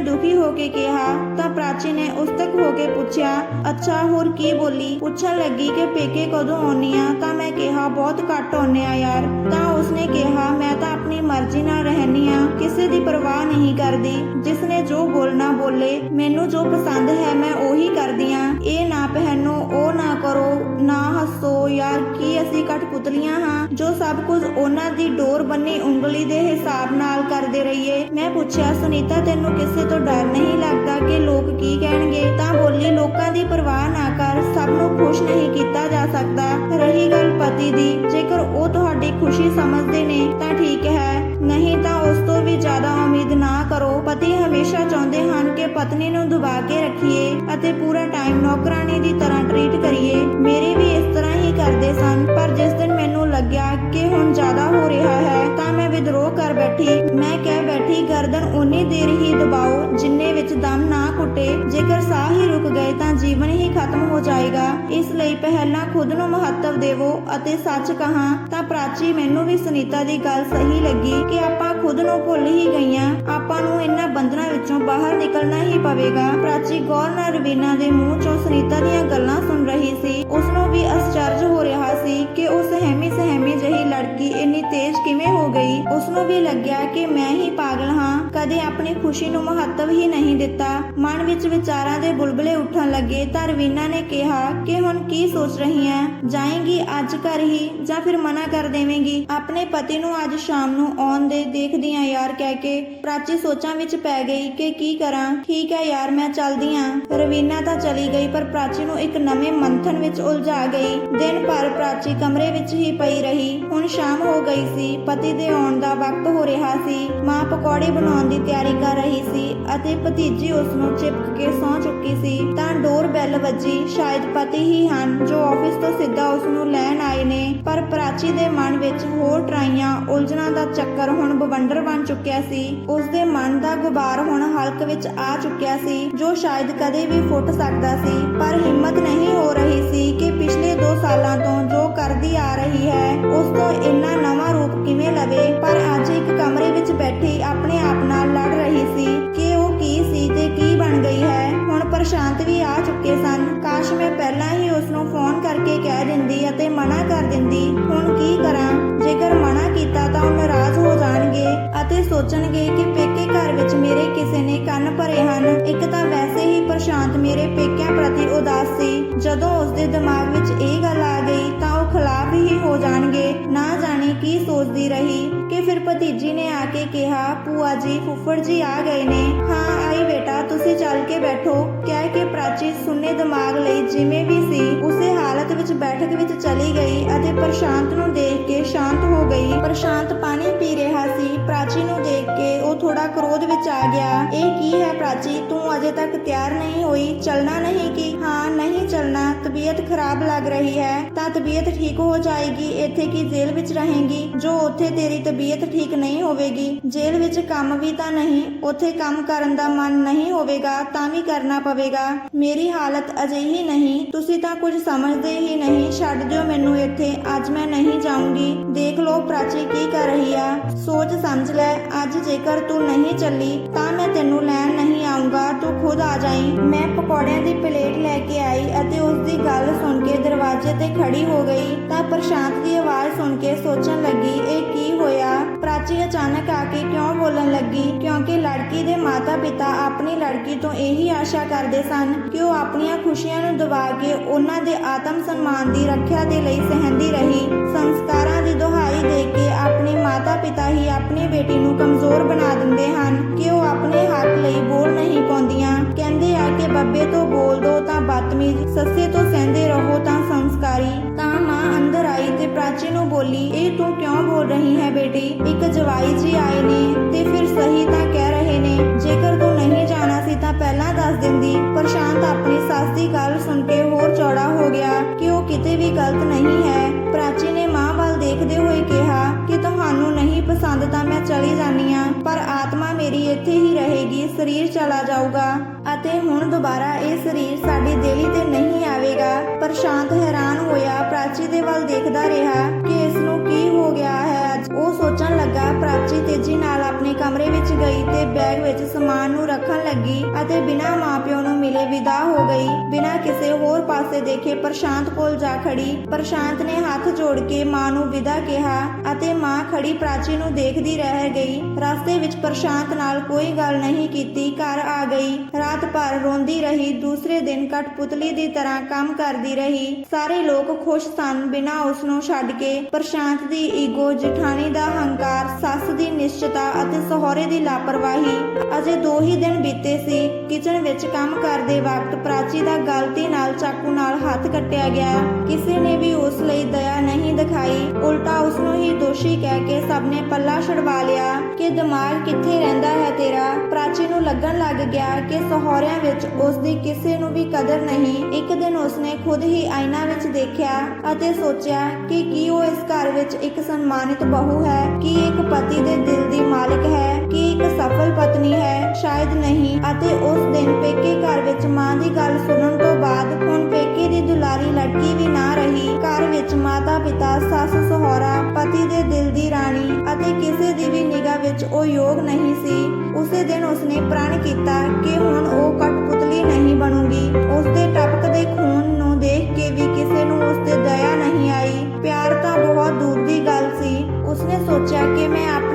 ਹੋ ਕੇ ਕਿਹਾ, ਤਾਂ ਪ੍ਰਾਚੀ ਨੇ ਉਸ ਤੱਕ ਹੋ ਕੇ ਪੁੱਛਿਆ, ਅੱਛਾ, ਹੋਰ ਕੀ ਬੋਲੀ? ਪੁੱਛਣ ਲੱਗੀ ਕਿ ਪੇਕੇ ਕਦੋਂ ਆਉਣੀ ਆ? ਤਾਂ ਮੈਂ ਕਿਹਾ, ਬਹੁਤ ਘੱਟ ਆਉਨੇ ਆ ਯਾਰ। ਤਾਂ ਉਸਨੇ ਕਿਹਾ, ਮੈਂ ਤਾਂ ਆਪਣੀ ਮਰਜ਼ੀ ਨਾਲ ਰਹਿਣੀ ਆ, ਕਿਸੇ ਦੀ ਪਰਵਾਹ ਨਹੀਂ ਕਰਦੀ। ਜਿਸ ਨੇ ਜੋ ਬੋਲਣਾ ਬੋਲੇ, ਮੈਨੂੰ ਜੋ ਪਸੰਦ ਹੈ, ਮੈਂ ਉਹੀ ਕਰਦੀ ਆ। ਇਹ ਨਾ ਪਹਿਨੋ, ਉਹ ਨਾ ਕਰੋ, ਨਾ ਹੱਸੋ। ਯਾਰ, ਕੀ ਅਸੀਂ ਕਠਪੁਤਲੀਆਂ ਹਾਂ, ਜੋ ਸਭ ਕੁਝ ਉਹਨਾਂ ਦੀ ਡੋਰ ਬੰਨੀ ਉਂਗਲੀ ਦੇ ਹਿਸਾਬ ਨਾਲ ਕਰਦੇ ਰਹੀਏ? ਮੈਂ ਪੁੱਛਿਆ, ਸੁਨੀਤਾ, ਤੈਨੂੰ ਕਿਸੇ ਤੋਂ ਡਰ ਨਹੀਂ ਲੱਗਦਾ ਕਿ ਲੋਕ ਕੀ ਕਹਿਣਗੇ, ਤਾਂ ਬੋਲੀ ਲੋਕਾਂ ਦੀ ਪਰਵਾਹ ਨਾ ਕਰ, ਸਭ ਨੂੰ ਖੁਸ਼ ਨਹੀਂ ਕੀਤਾ ਜਾ ਸਕਦਾ। ਰਹੀ ਗੱਲ ਪਤੀ ਦੀ, ਜੇਕਰ ਉਹ ਤੁਹਾਡੀ ਖੁਸ਼ੀ ਸਮਝਦੇ ਨੇ, ਤਾਂ ਠੀਕ ਹੈ। ਨਹੀਂ ਤਾਂ ਉਸ ਤੋਂ ਵੀ ਜ਼ਿਆਦਾ ਉਮੀਦ ਨਾ ਕਰੋ। ਪਤੀ ਹਮੇਸ਼ਾ ਚਾਹੁੰਦੇ ਹਨ ਕਿ ਪਤਨੀ ਨੂੰ ਦਬਾ ਕੇ ਰੱਖੀਏ ਅਤੇ ਪੂਰਾ ਟਾਈਮ ਨੌਕਰਾਨੀ ਦੀ ਤਰ੍ਹਾਂ ਟ੍ਰੀਟ ਕਰੀਏ। ਮੇਰੇ ਵੀ ਇਸ ਤਰ੍ਹਾਂ ਹੀ ਕਰਦੇ ਸਨ, ਪਰ ਜਿਸ ਦਿਨ ਮੈਨੂੰ ਲੱਗਿਆ ਕਿ ਹੁਣ ਜ਼ਿਆਦਾ ਹੋ ਰਿਹਾ ਹੈ, ਤਾਂ ਵਿਦਰੋਹ ਕਰ ਬੈਠੀ। ਮੈਂ ਕਹਿ ਬੈਠੀ, ਗਰਦਨ ਉਨੀ ਦੇਰ ਹੀ ਦਬਾਓ, ਜਿੰਨੇ ਵਿੱਚ ਦਮ ਨਾ ਘੁੱਟੇ ਜੇਕਰ ਸਾਹ ਹੀ ਰੁਕ ਗਏ ਤਾਂ ਜੀਵਨ ਹੀ ਖਤਮ ਹੋ ਜਾਏਗਾ। ਇਸ ਲਈ ਪਹਿਲਾਂ ਖੁਦ ਨੂੰ ਮਹੱਤਵ ਦੇਵੋ ਅਤੇ ਸੱਚ ਕਹਾਂ ਤਾਂ ਪ੍ਰਾਚੀ ਮੈਨੂੰ ਵੀ ਸੁਨੀਤਾ ਦੀ ਗੱਲ ਸਹੀ ਲੱਗੀ ਕਿ ਆਪਾਂ ਖੁਦ ਨੂੰ ਭੁੱਲ ਹੀ ਗਈਆਂ। ਆਪਾਂ ਨੂੰ ਇਹਨਾਂ ਬੰਧਨਾਂ ਵਿੱਚੋਂ ਬਾਹਰ ਨਿਕਲਣਾ ਹੀ ਪਵੇਗਾ। ਪ੍ਰਾਚੀ ਗੌਰ ਨਾਲ ਰਵੀਨਾ ਦੇ ਮੂੰਹ ਚੋਂ ਸੁਨੀਤਾ ਦੀਆਂ ਗੱਲਾਂ ਸੁਣ ਰਹੀ ਸੀ। ਉਸ ਨੂੰ ਵੀ ਅਸਚਰਜ ਹੋ ਰਿਹਾ ਸੀ ਕਿ ਉਹ ਸਹਿਮੀ ਸਹਿਮੀ ਜਿਹੀ ਲੜਕੀ ਇੰਨੀ ਤੇਜ਼ ਕਿਵੇਂ ਹੋ ਗਈ? ਉਸ ਨੂੰ ਵੀ ਲੱਗਿਆ ਕਿ ਮੈਂ ਹੀ ਪਾਗਲ ਹਾਂ। ਕਦੇ ਆਪਣੀ ਖੁਸ਼ੀ ਨੂੰ ਮਹੱਤਵ ਹੀ ਨਹੀਂ ਦਿੱਤਾ। ਮਨ ਵਿੱਚ ਵਿਚਾਰਾਂ ਦੇ ਬੁਲਬੁਲੇ ਉੱਠਣ ਲੱਗੇ ਤਾਂ ਰਵੀਨਾ ਨੇ ਕਿਹਾ ਕਿ ਹੁਣ ਕੀ ਸੋਚ ਰਹੀ ਹੈ ਜਾਏਂਗੀ ਅੱਜ ਘਰ ਹੀ ਜਾਂ ਫਿਰ ਮਨਾ ਕਰ ਦੇਵੇਂਗੀ? ਆਪਣੇ ਪਤੀ ਨੂੰ ਅੱਜ ਸ਼ਾਮ ਨੂੰ ਆਉਣ ਦੇ ਦੇਖਦੀ ਆ ਯਾਰ ਕਹਿ ਕੇ ਪ੍ਰਾਚੀ ਸੋਚਾਂ ਵਿੱਚ ਪੈ ਗਈ ਕਿ ਕੀ ਕਰਾਂ? ਠੀਕ ਹੈ ਯਾਰ, ਮੈਂ ਚੱਲਦੀ ਆ। ਰਵੀਨਾ ਤਾਂ ਚਲੀ ਗਈ, ਪਰ ਪ੍ਰਾਚੀ ਨੂੰ ਇੱਕ ਨਵੇਂ ਮੰਥਨ ਵਿੱਚ ਉਲਝਾ ਗਈ। ਦਿਨ ਭਰ ਪ੍ਰਾਚੀ ਕਮਰੇ ਵਿੱਚ ਹੀ ਪਈ ਰਹੀ। ਹੁਣ ਸ਼ਾਮ ਹੋ ਗਈ ਸੀ। ਪਤੀ ਦੇ ਆਉਣ ਦਾ ਵਕਤ ਹੋ ਰਿਹਾ ਸੀ। ਮਾਂ ਪਕੌੜੇ ਬਣਾਉਣ ਦੀ ਤਿਆਰੀ ਕਰ ਰਹੀ ਸੀ ਅਤੇ ਭਤੀਜੀ ਉਸ ਨੂੰ ਚਿਪਕ ਕੇ ਸੌਂ ਚੁੱਕੀ ਸੀ। ਤਾਂ ਡੋਰ ਬੈਲ ਵੱਜੀ। ਸ਼ਾਇਦ ਪਤੀ ਹੀ ਹਨ ਜੋ ਆਫਿਸ ਤੋਂ ਸਿੱਧਾ ਉਸ ਨੂੰ ਲੈਣ ਆਏ ਨੇ। ਪਰ ਪ੍ਰਾਚੀ ਦੇ ਮਨ ਵਿੱਚ ਹੋਰ ਟਰਾਈਆਂ, ਉਲਝਣਾਂ ਦਾ ਚੱਕਰ ਹੁਣ ਬਵੰਡਰ ਬਣ ਚੁੱਕਿਆ ਸੀ। ਉਸ ਦੇ ਮਨ ਦਾ ਗੁਬਾਰ ਹੁਣ ਹਲਕ ਵਿੱਚ ਆ ਚੁੱਕਿਆ ਸੀ, ਜੋ ਸ਼ਾਇਦ ਕਦੇ ਵੀ ਫੁੱਟ ਸਕਦਾ ਸੀ। ਪਰ ਹਿੰਮਤ ਨਹੀਂ ਹੋ ਰਹੀ ਸੀ ਕਿ ਪਿਛਲੇ 2 ਸਾਲਾਂ ਤੋਂ ਜੋ ਕਰਦੀ ਆ ਰਹੀ ਹੈ। ਉਸ ਤੋਂ ਇੰਨਾ ਨਵਾਂ ਰੂਪ ਕਿਵੇਂ ਲਵੇ? ਪਰ ਅੱਜ ਇੱਕ ਕਮਰੇ ਵਿੱਚ ਬੈਠੀ ਆਪਣੇ ਆਪ ਨਾਲ ਲੜ ਰਹੀ ਸੀ ਕਿ ਉਹ ਕੀ ਸੀ ਤੇ ਕੀ ਬਣ ਗਈ ਹੈ। ਹੁਣ ਪ੍ਰਸ਼ਾਂਤ ਵੀ ਆ ਚੁੱਕੇ ਸਨ। ਕਾਸ਼ ਮੈਂ ਪਹਿਲਾਂ ਹੀ ਉਸ ਨੂੰ ਫੋਨ ਕਰਕੇ ਕਹਿ ਦਿੰਦੀ ਅਤੇ ਮਨਾ ਕਰ ਦਿੰਦੀ। ਹੁਣ ਕੀ ਕਰਾਂ? ਜੇਕਰ ਮਨਾ ਕੀਤਾ ਤਾਂ ਉਹ ਨਾਰਾਜ਼ ਹੋ ਜਾਣਗੇ ਅਤੇ ਸੋਚਣਗੇ ਕਿ ਪੇਕੇ ਘਰ ਵਿੱਚ ਮੇਰੇ ਕਿਸੇ ਨੇ ਕੰਨ ਭਰੇ ਹਨ। ਇੱਕ ਤਾਂ ਵੈਸੇ ਹੀ ਪ੍ਰਸ਼ਾਂਤ ਮੇਰੇ ਪੇਕਿਆਂ ਪ੍ਰਤੀ ਉਦਾਸ ਸੀ। ਜਦੋਂ ਉਸਦੇ ਦਿਮਾਗ ਵਿੱਚ ਇਹ ਗੱਲ ਆ ਗਈ ਤਾਂ ਉਹ ਖਿਲਾਫ ਹੀ ਹੋ ਜਾਣਗੇ। ਨਾ ਜਾਣੇ ਕੀ ਸੋਚਦੀ ਰਹੀ ਕਿ ਫਿਰ ਭਤੀਜੀ ਨੇ ਆ ਕੇ ਕਿਹਾ, ਭੂਆ ਜੀ, ਫੁੱਫੜ ਜੀ ਆ ਗਏ ਨੇ। ਹਾਂ, ਆਈ ਬੇਟਾ, ਤੁਸੀਂ ਚੱਲ ਕੇ ਬੈਠੋ। ਕਹਿ ਕੇ ਪ੍ਰਾਚੀ ਸੁੰਨੇ ਦਿਮਾਗ ਲਈ ਜਿਵੇਂ ਵੀ ਸੀ, ਉਸੇ ਹਾਲਤ ਵਿੱਚ ਬੈਠਕ ਵਿੱਚ ਚਲੀ ਗਈ ਅਤੇ ਪ੍ਰਸ਼ਾਂਤ ਨੂੰ ਦੇਖ ਕੇ ਸ਼ਾਂਤ ਹੋ ਗਈ। ਪ੍ਰਸ਼ਾਂਤ ਪਾਣੀ ਪੀ ਰਿਹਾ ਸੀ। ਪ੍ਰਾਚੀ ਨੂੰ ਦੇਖ ਕੇ ਉਹ ਥੋੜਾ ਕ੍ਰੋਧ ਵਿੱਚ ਆ ਗਿਆ। ਇਹ ਕੀ ਹੈ ਪ੍ਰਾਚੀ? ਤੂੰ ਅਜੇ ਤੱਕ ਤਿਆਰ ਨਹੀਂ ਹੋਈ। ਚੱਲਣਾ ਨਹੀਂ ਕੀ? ਹਾਂ, ਨਹੀਂ ਚੱਲਣਾ। ਤਬੀਅਤ ਖਰਾਬ ਲੱਗ ਰਹੀ ਹੈ, ਤਾਂ ਤਬੀਅਤ ਠੀਕ ਹੋ ਜਾਏਗੀ, ਇੱਥੇ ਕੀ ਜੇਲ੍ਹ ਵਿੱਚ ਰਹੇਗੀ? ਜੋ ਉੱਥੇ ਤੇਰੀ ਤਬੀਅਤ ਠੀਕ ਨਹੀਂ ਹੋਵੇਗੀ, ਜੇਲ੍ਹ ਵਿੱਚ ਕੰਮ ਵੀ ਤਾਂ ਨਹੀਂ, ਉੱਥੇ ਕੰਮ ਕਰਨ ਦਾ ਮਨ ਨਹੀਂ ਹੋਵੇਗਾ, ਤਾਂ ਵੀ ਕਰਨਾ ਪਵੇਗਾ। ਮੇਰੀ ਹਾਲਤ ਅਜਿਹੀ ਨਹੀਂ, ਤੁਸੀਂ ਤਾਂ ਕੁਝ ਸਮਝਦੇ ਹੀ ਨਹੀਂ, ਛੱਡ ਦਿਓ ਮੈਨੂੰ ਇੱਥੇ, ਅੱਜ ਮੈਂ ਨਹੀਂ ਜਾਊਂਗੀ। ਦੇਖ ਲਓ ਪ੍ਰਾਚੀ ਕੀ ਕਰ ਰਹੀ ਆ। ਸੋਚ ਸਮਝ ਲੈ, ਅੱਜ ਜੇਕਰ ਤੂੰ ਨਹੀਂ ਚੱਲੀ, ਤਾਂ ਮੈਂ ਤੈਨੂੰ ਲੈਣ ਨਹੀਂ ਆਉਂਗਾ ਤੂੰ ਖੁਦ ਆ ਜਾਈਂ। ਮੈਂ ਪਕੌੜਿਆਂ ਦੀ ਪਲੇਟ ਲੈ ਕੇ ਆਈ ਅਤੇ ਉਸ ਦੀ ਗੱਲ ਸੁਣ ਕੇ ਦਰਵਾਜ਼ੇ ਤੇ ਖੜੀ ਹੋ ਗਈ ਤਾਂ ਪ੍ਰਸ਼ਾਂਤ ਦੀ ਆਵਾਜ਼ ਸੁਣ ਕੇ ਸੋਚਣ ਲੱਗੀ, ਇਹ ਕੀ ਹੋਇਆ? ਪ੍ਰਾਚੀ ਅਚਾਨਕ ਆ ਕੇ ਕਿਉਂ ਬੋਲਣ ਲੱਗੀ? ਕਿਉਂਕਿ ਲੜਕੀ ਦੇ ਮਾਤਾ-ਪਿਤਾ ਆਪਣੀ ਲੜਕੀ ਤੋਂ ਇਹੀ ਆਸ਼ਾ ਕਰਦੇ ਸਨ ਕਿ ਉਹ ਆਪਣੀਆਂ ਖੁਸ਼ੀਆਂ ਨੂੰ ਦਬਾ ਕੇ ਉਹਨਾਂ ਦੇ ਆਤਮ ਸਨਮਾਨ ਦੀ ਰੱਖਿਆ ਦੇ ਲਈ ਸਹਿੰਦੀ ਰਹੀ। ਸੰਸਕਾਰਾਂ ਦੀ ਦੁਹਾਈ ਦੇ ਕੇ ਆਪਣੇ ਮਾਤਾ-ਪਿਤਾ ਹੀ ਆਪਣੀ ਬੇਟੀ ਨੂੰ ਕਮਜ਼ੋਰ ਬਣਾ ਦਿੰਦੇ ਹਨ ਕਿ ਉਹ ਆਪਣੇ ਹੱਕ ਲਈ ਬੋਲ ਨਹੀਂ ਪਾਉਂਦੀਆਂ। ਕਹਿੰਦੇ ਆ ਕਿ ਬੱਬੇ ਤੋਂ ਬੋਲ ਦੋ ਤਾਂ ਬਦਤਮੀਜ਼ ਸੱਸੇ ਤੋਂ ਸਹਿੰਦੇ ਰਹੋ ਤਾਂ ਸੰਸਕਾਰੀ। ਤਾਂ ਮਾਂ ਅੰਦਰ ਆਈ ਤੇ ਪ੍ਰਾਚੀ ਨੂੰ ਬੋਲੀ, ਇਹ ਤੂੰ ਕਿਉਂ ਬੋਲ ਰਹੀ ਹੈ ਬੇਟੀ? ਇੱਕ ਜਵਾਈ ਜੀ ਆਏ ਨੇ ਤੇ ਫਿਰ ਸਹੀ ਤਾਂ ਕਹਿ ਰਹੇ ਨੇ। ਜੇਕਰ ਤੂੰ ਨਹੀਂ ਜਾਣਾ ਸੀ ਤਾਂ ਪਹਿਲਾਂ ਦੱਸ ਦਿੰਦੀ। ਪ੍ਰਸ਼ਾਂਤ ਆਪਣੀ ਸੱਸ ਦੀ ਗੱਲ ਸੁਣ ਕੇ ਹੋਰ ਚੌੜਾ ਹੋ ਗਿਆ ਕਿ ਉਹ ਕਿਤੇ ਵੀ ਗਲਤ ਨਹੀਂ ਹੈ। ਪ੍ਰਾਚੀ ਨੇ ਮਾਂ ਵੱਲ ਦੇਖਦੇ ਹੋਏ ਕਿਹਾ ਕਿ ਤੁਹਾਨੂੰ ਨਹੀਂ ਪਸੰਦ ਤਾਂ ਮੈਂ ਚਲੀ ਜਾਨੀ ਆ ਪਰ ਆਤਮਾ ਮੇਰੀ ਇੱਥੇ ਹੀ ਰਹੇਗੀ, ਸਰੀਰ ਚਲਾ ਜਾਊਗਾ। ਅਤੇ ਹੁਣ ਦੁਬਾਰਾ ਇਹ ਸਰੀਰ ਸਾਡੀ ਦੇਹੀ ਤੇ ਨਹੀਂ ਆਵੇਗਾ। ਪ੍ਰਸ਼ਾਂਤ ਹੈਰਾਨ ਹੋਇਆ, ਪ੍ਰਾਚੀ ਦੇ ਵੱਲ ਦੇਖਦਾ ਰਿਹਾ ਕਿ ਇਸ ਨੂੰ ਕੀ ਹੋ ਗਿਆ ਹੈ। ਅੱਜ ਉਹ ਸੋਚਣ ਲੱਗਾ, ਪ੍ਰਾਚੀ ਤੇਜ਼ੀ ਨਾਲ ਆਪਣੇ ਕਮਰੇ ਵਿੱਚ ਗਈ ਤੇ ਬੈਗ ਵਿੱਚ ਸਮਾਨ ਨੂੰ ਰੱਖਣ ਲੱਗੀ ਅਤੇ ਬਿਨਾਂ ਮਾਪਿਓ ਨੂੰ ਮਿਲੇ ਵਿਦਾ ਹੋ ਗਈ। ਬਿਨਾਂ ਕਿਸੇ ਹੋਰ ਪਾਸੇ ਦੇਖੇ ਪ੍ਰਸ਼ਾਂਤ ਕੋਲ ਜਾ ਖੜੀ। ਪ੍ਰਸ਼ਾਂਤ ਨੇ ਹੱਥ ਜੋੜ ਕੇ ਮਾਂ ਨੂੰ ਵਿਦਾ ਕਿਹਾ ਅਤੇ ਮਾਂ ਖੜੀ ਪ੍ਰਾਚੀ ਨੂੰ ਦੇਖਦੀ ਰਹਿ ਗਈ। ਰਸਤੇ ਵਿੱਚ ਪ੍ਰਸ਼ਾਂਤ ਨਾਲ ਕੋਈ ਗੱਲ ਨਹੀਂ ਕੀਤੀ, ਘਰ ਆ ਗਈ। ਰਾਤ ਭਰ ਰੋਂਦੀ ਰਹੀ, ਦੂਸਰੇ ਦਿਨ ਕਠਪੁਤਲੀ ਦੀ ਤਰ੍ਹਾਂ ਕੰਮ ਕਰਦੀ ਰਹੀ। ਸਾਰੇ ਲੋਕ ਖੁਸ਼ ਸਨ ਬਿਨਾਂ ਉਸ ਨੂੰ ਛੱਡ ਕੇ। ਪ੍ਰਸ਼ਾਂਤ ਦੀ ਈਗੋ, ਜਠਾਣੀ ਦਾ ਹੰਕਾਰ, ਸੱਸ ਦੀ ਨਿਸ਼ਚਤਾ ਅਤੇ ਸਹੁਰੇ ਦੀ ਲਾਪਰਵਾਹੀ ਅਜੇ ਦੋ ਹੀ ਦਿਨ ਬੀਤੇ ਸੀ। ਕਿਚਨ ਵਿੱਚ ਕੰਮ ਕਰਦੇ ਵਕਤ ਪ੍ਰਾਚੀ ਦਾ ਗਲਤੀ ਨਾਲ ਚਾਕੂ ਨਾਲ ਹੱਥ ਕੱਟਿਆ ਗਿਆ। ਕਿਸੇ ਨੇ ਵੀ ਉਸ ਲਈ ਦਇਆ ਨਹੀਂ ਦਿਖਾਈ। ਉਲਟਾ ਉਸ ਨੂੰ ਹੀ ਦੋਸ਼ੀ ਕਹਿ ਕੇ ਸਭ ਨੇ ਪੱਲਾ ਛਡਵਾ ਲਿਆ ਕਿ ਦਿਮਾਗ ਕਿੱਥੇ ਰਹਿੰਦਾ ਹੈ ਤੇਰਾ? ਪ੍ਰਾਚੀ ਨੂੰ ਲੱਗਣ ਲੱਗ ਗਿਆ ਕਿ ਸਹੁਰਿਆਂ ਵਿੱਚ ਉਸ ਦੀ ਕਿਸੇ ਨੂੰ ਵੀ ਕਦਰ ਨਹੀਂ। ਇੱਕ ਦਿਨ ਉਸਨੇ ਖੁਦ ਹੀ ਆਇਨਾ ਵਿੱਚ ਦੇਖਿਆ ਅਤੇ ਸੋਚਿਆ ਕਿ ਕੀ ਉਹ ਇਸ ਘਰ ਵਿੱਚ ਇੱਕ ਸਨਮਾਨਿਤ ਬਹੂ ਹੈ, ਕੀ ਇੱਕ ਪਤੀ ਦੇ ਦਿਲ ਦੀ ਮਾਲਕ ਹੈ। ਕੀ ਇੱਕ ਸਫਲ ਪਤਨੀ ਹੈ, ਸ਼ਾਇਦ ਨਹੀਂ। ਅਤੇ ਉਸ ਦਿਨ ਪੇਕੇ ਘਰ ਵਿੱਚ ਮਾਂ ਦੀ ਗੱਲ ਸੁਣਨ ਤੋਂ ਬਾਅਦ ਹੁਣ ਪੇਕੇ ਦੀ ਦੁਲਾਰੀ ਲੜਕੀ ਵੀ ਨਾ ਰਹੀ। ਘਰ ਵਿੱਚ ਮਾਤਾ ਪਿਤਾ, ਸੱਸ, ਸਹੁਰਾ, ਪਤੀ ਦੇ ਦਿਲ ਦੀ ਰਾਣੀ ਅਤੇ ਕਿਸੇ ਦੀ ਵੀ ਨਿਗਾਹ ਵਿੱਚ ਉਹ ਯੋਗ ਨਹੀਂ ਸੀ। ਉਸੇ ਦਿਨ ਉਸਨੇ ਪ੍ਰਣ ਕੀਤਾ ਕਿ ਹੁਣ ਉਹ ਕਠਪੁਤਲੀ ਨਹੀਂ ਬਣੂਗੀ। ਉਸਦੇ ਟਪਕਦੇ ਖੂਨ ਨੂੰ ਦੇਖ ਕੇ ਵੀ ਕਿਸੇ ਨੂੰ ਉਸ ਦਇਆ ਨਹੀਂ ਆਈ। ਪਿਆਰ ਤਾਂ ਬਹੁਤ ਦੂਰ ਦੀ ਗੱਲ ਸੀ। ਉਸਨੇ ਸੋਚਿਆ ਕਿ ਮੈਂ ਆਪ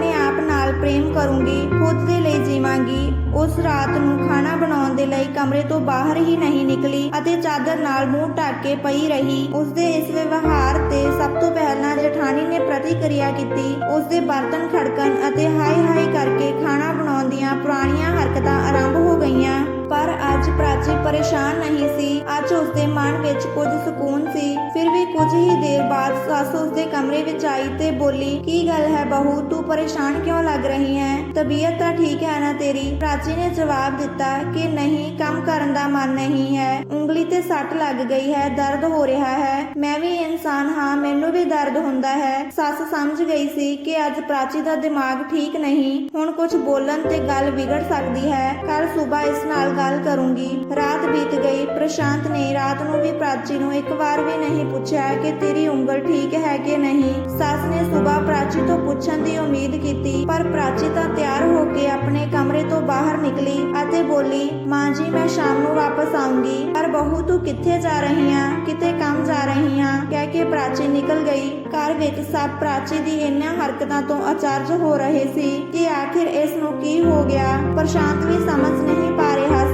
ਪ੍ਰੇਮ ਕਰੂੰਗੀ, ਖੁਦ ਦੇ ਲਈ ਜੀਵਾਂਗੀ। ਉਸ ਰਾਤ ਨੂੰ ਖਾਣਾ ਬਣਾਉਣ ਦੇ ਲਈ ਕਮਰੇ ਤੋਂ ਬਾਹਰ ਹੀ ਨਹੀਂ ਨਿਕਲੀ ਅਤੇ ਚਾਦਰ ਨਾਲ ਮੂੰਹ ਢੱਕ ਕੇ ਪਈ ਰਹੀ। ਉਸਦੇ ਇਸ ਵਿਵਹਾਰ ਤੇ ਸਭ ਤੋਂ ਪਹਿਲਾਂ ਜਠਾਣੀ ਨੇ ਪ੍ਰਤੀਕਿਰਿਆ ਕੀਤੀ। ਉਸਦੇ ਬਰਤਨ ਖੜਕਣ ਅਤੇ ਹਾਈ ਹਾਈ ਕਰਕੇ ਖਾਣਾ ਬਣਾਉਣ ਦੀਆਂ ਪੁਰਾਣੀਆਂ ਹਰਕਤਾਂ ਆਰੰਭ ਹੋ ਗਈਆਂ। ਪਰ ਅੱਜ ਪ੍ਰਾਚੀ ਪਰੇਸ਼ਾਨ ਨਹੀਂ ਸੀ। ਅੱਜ ਉਸਦੇ ਮਨ ਵਿੱਚ ਕੁਝ ਸਕੂਨ ਸੀ। ਫਿਰ ਵੀ ਕੁਝ ਹੀ ਦੇਰ ਬਾਅਦ ਸੱਸ ਉਸਦੇ ਕਮਰੇ ਵਿੱਚ ਆਈ ਤੇ ਬੋਲੀ, ਕੀ ਗੱਲ ਹੈ ਬਹੂ? ਤੂੰ ਪਰੇਸ਼ਾਨ ਕਿਉਂ ਲੱਗ ਰਹੀ ਹੈ? ਤਬੀਅਤ ਤਾਂ ਠੀਕ ਹੈ ਨਾ ਤੇਰੀ? ਪ੍ਰਾਚੀ ਨੇ ਜਵਾਬ ਦਿੱਤਾ ਕਿ ਨਹੀਂ, ਕੰਮ ਕਰਨ ਦਾ ਮਨ ਨਹੀਂ ਹੈ। ਉਂਗਲੀ ਤੇ ਸੱਟ ਲੱਗ ਗਈ ਹੈ, ਦਰਦ ਹੋ ਰਿਹਾ ਹੈ। ਮੈਂ ਵੀ ਇਨਸਾਨ ਹਾਂ, ਮੈਨੂੰ ਵੀ ਦਰਦ ਹੁੰਦਾ ਹੈ। ਸੱਸ ਸਮਝ ਗਈ ਸੀ ਕਿ ਅੱਜ ਪ੍ਰਾਚੀ ਦਾ ਦਿਮਾਗ ਠੀਕ ਨਹੀਂ। ਹੁਣ ਕੁਝ ਬੋਲਣ ਤੇ ਗੱਲ ਵਿਗੜ ਸਕਦੀ ਹੈ। ਕੱਲ ਸਵੇਰ ਇਸ ਨਾਲ ਗੱਲ ਕਰੂੰਗੀ। ਰਾਤ ਬੀਤ ਗਈ। ਪ੍ਰਸ਼ਾਂਤ ਨੇ ਰਾਤ ਨੂੰ ਵੀ ਪ੍ਰਾਚੀ ਨੂੰ ਇੱਕ ਵਾਰ ਵੀ ਨਹੀਂ ਪੁੱਛਿਆ ਕਿ ਤੇਰੀ ਉਂਗਲ ਠੀਕ ਹੈ ਕਿ ਨਹੀਂ। ਸੱਸ ਨੇ ਸਵੇਰ ਪ੍ਰਾਚੀ ਤੋਂ ਪੁੱਛਣ ਦੀ ਉਮੀਦ ਕੀਤੀ, ਪਰ ਪ੍ਰਾਚੀ ਤਾਂ ਤਿਆਰ ਹੋ ਕੇ ਆਪਣੇ ਕਮਰੇ ਤੋਂ ਬਾਹਰ ਨਿਕਲੀ ਅਤੇ ਬੋਲੀ, ਮਾਂ ਜੀ, ਮੈਂ ਸ਼ਾਮ ਨੂੰ ਵਾਪਸ ਆਉਂਗੀ ਪਰ ਬਹੂ, ਤੂੰ ਕਿੱਥੇ ਜਾ ਰਹੀ ਆ? ਕਿਤੇ ਕੰਮ ਜਾ ਰਹੀ ਆ? ਕਹਿ ਕੇ ਪ੍ਰਾਚੀ ਨਿਕਲ ਗਈ। ਘਰ ਵਿੱਚ ਸਭ ਪ੍ਰਾਚੀ ਦੀ ਇਹਨਾਂ ਹਰਕਤਾਂ ਤੋਂ ਅਚਰਜ ਹੋ ਰਹੇ ਸੀ ਕਿ ਆਖਿਰ ਇਸ ਨੂੰ ਕੀ ਹੋ ਗਿਆ? ਪ੍ਰਸ਼ਾਂਤ ਵੀ ਸਮਝ ਨਹੀਂ ਪਾ ਰਿਹਾ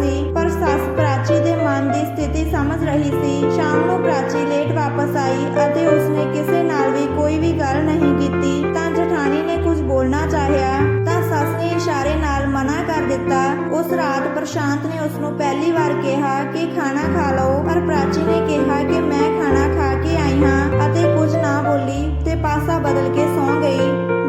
ਪ੍ਰਾਚੀ ਦੀ ਸਥਿਤੀ ਸਮਝ ਰਹੀ ਸੀ। ਸ਼ਾਮ ਨੂੰ ਪ੍ਰਾਚੀ ਲੇਟ ਵਾਪਸ ਆਈ ਅਤੇ ਉਸਨੇ ਕਿਸੇ ਨਾਲ ਵੀ ਕੋਈ ਵੀ ਗੱਲ ਨਹੀਂ ਕੀਤੀ। ਤਾਂ ਜਠਾਣੀ ਨੇ ਕੁਝ ਬੋਲਣਾ ਚਾਹਿਆ, ਤਾਂ ਸੱਸ ਨੇ ਇਸ਼ਾਰੇ ਨਾਲ ਮਨਾ ਕਰ ਦਿੱਤਾ। ਉਸ ਰਾਤ ਪ੍ਰਸ਼ਾਂਤ ਨੇ ਉਸ ਨੂੰ ਪਹਿਲੀ ਵਾਰ ਕਿਹਾ ਕਿ ਖਾਣਾ ਖਾ ਲਓ, ਪਰ ਪ੍ਰਾਚੀ ਨੇ ਕਿਹਾ ਕਿ ਮੈਂ ਖਾਣਾ ਖਾ ਕੇ ਆਈ ਹਾਂ ਅਤੇ ਕੁਝ ਨਾ ਬੋਲੀ ਤੇ ਪਾਸਾ ਬਦਲ ਕੇ ਸੌਂ ਗਈ।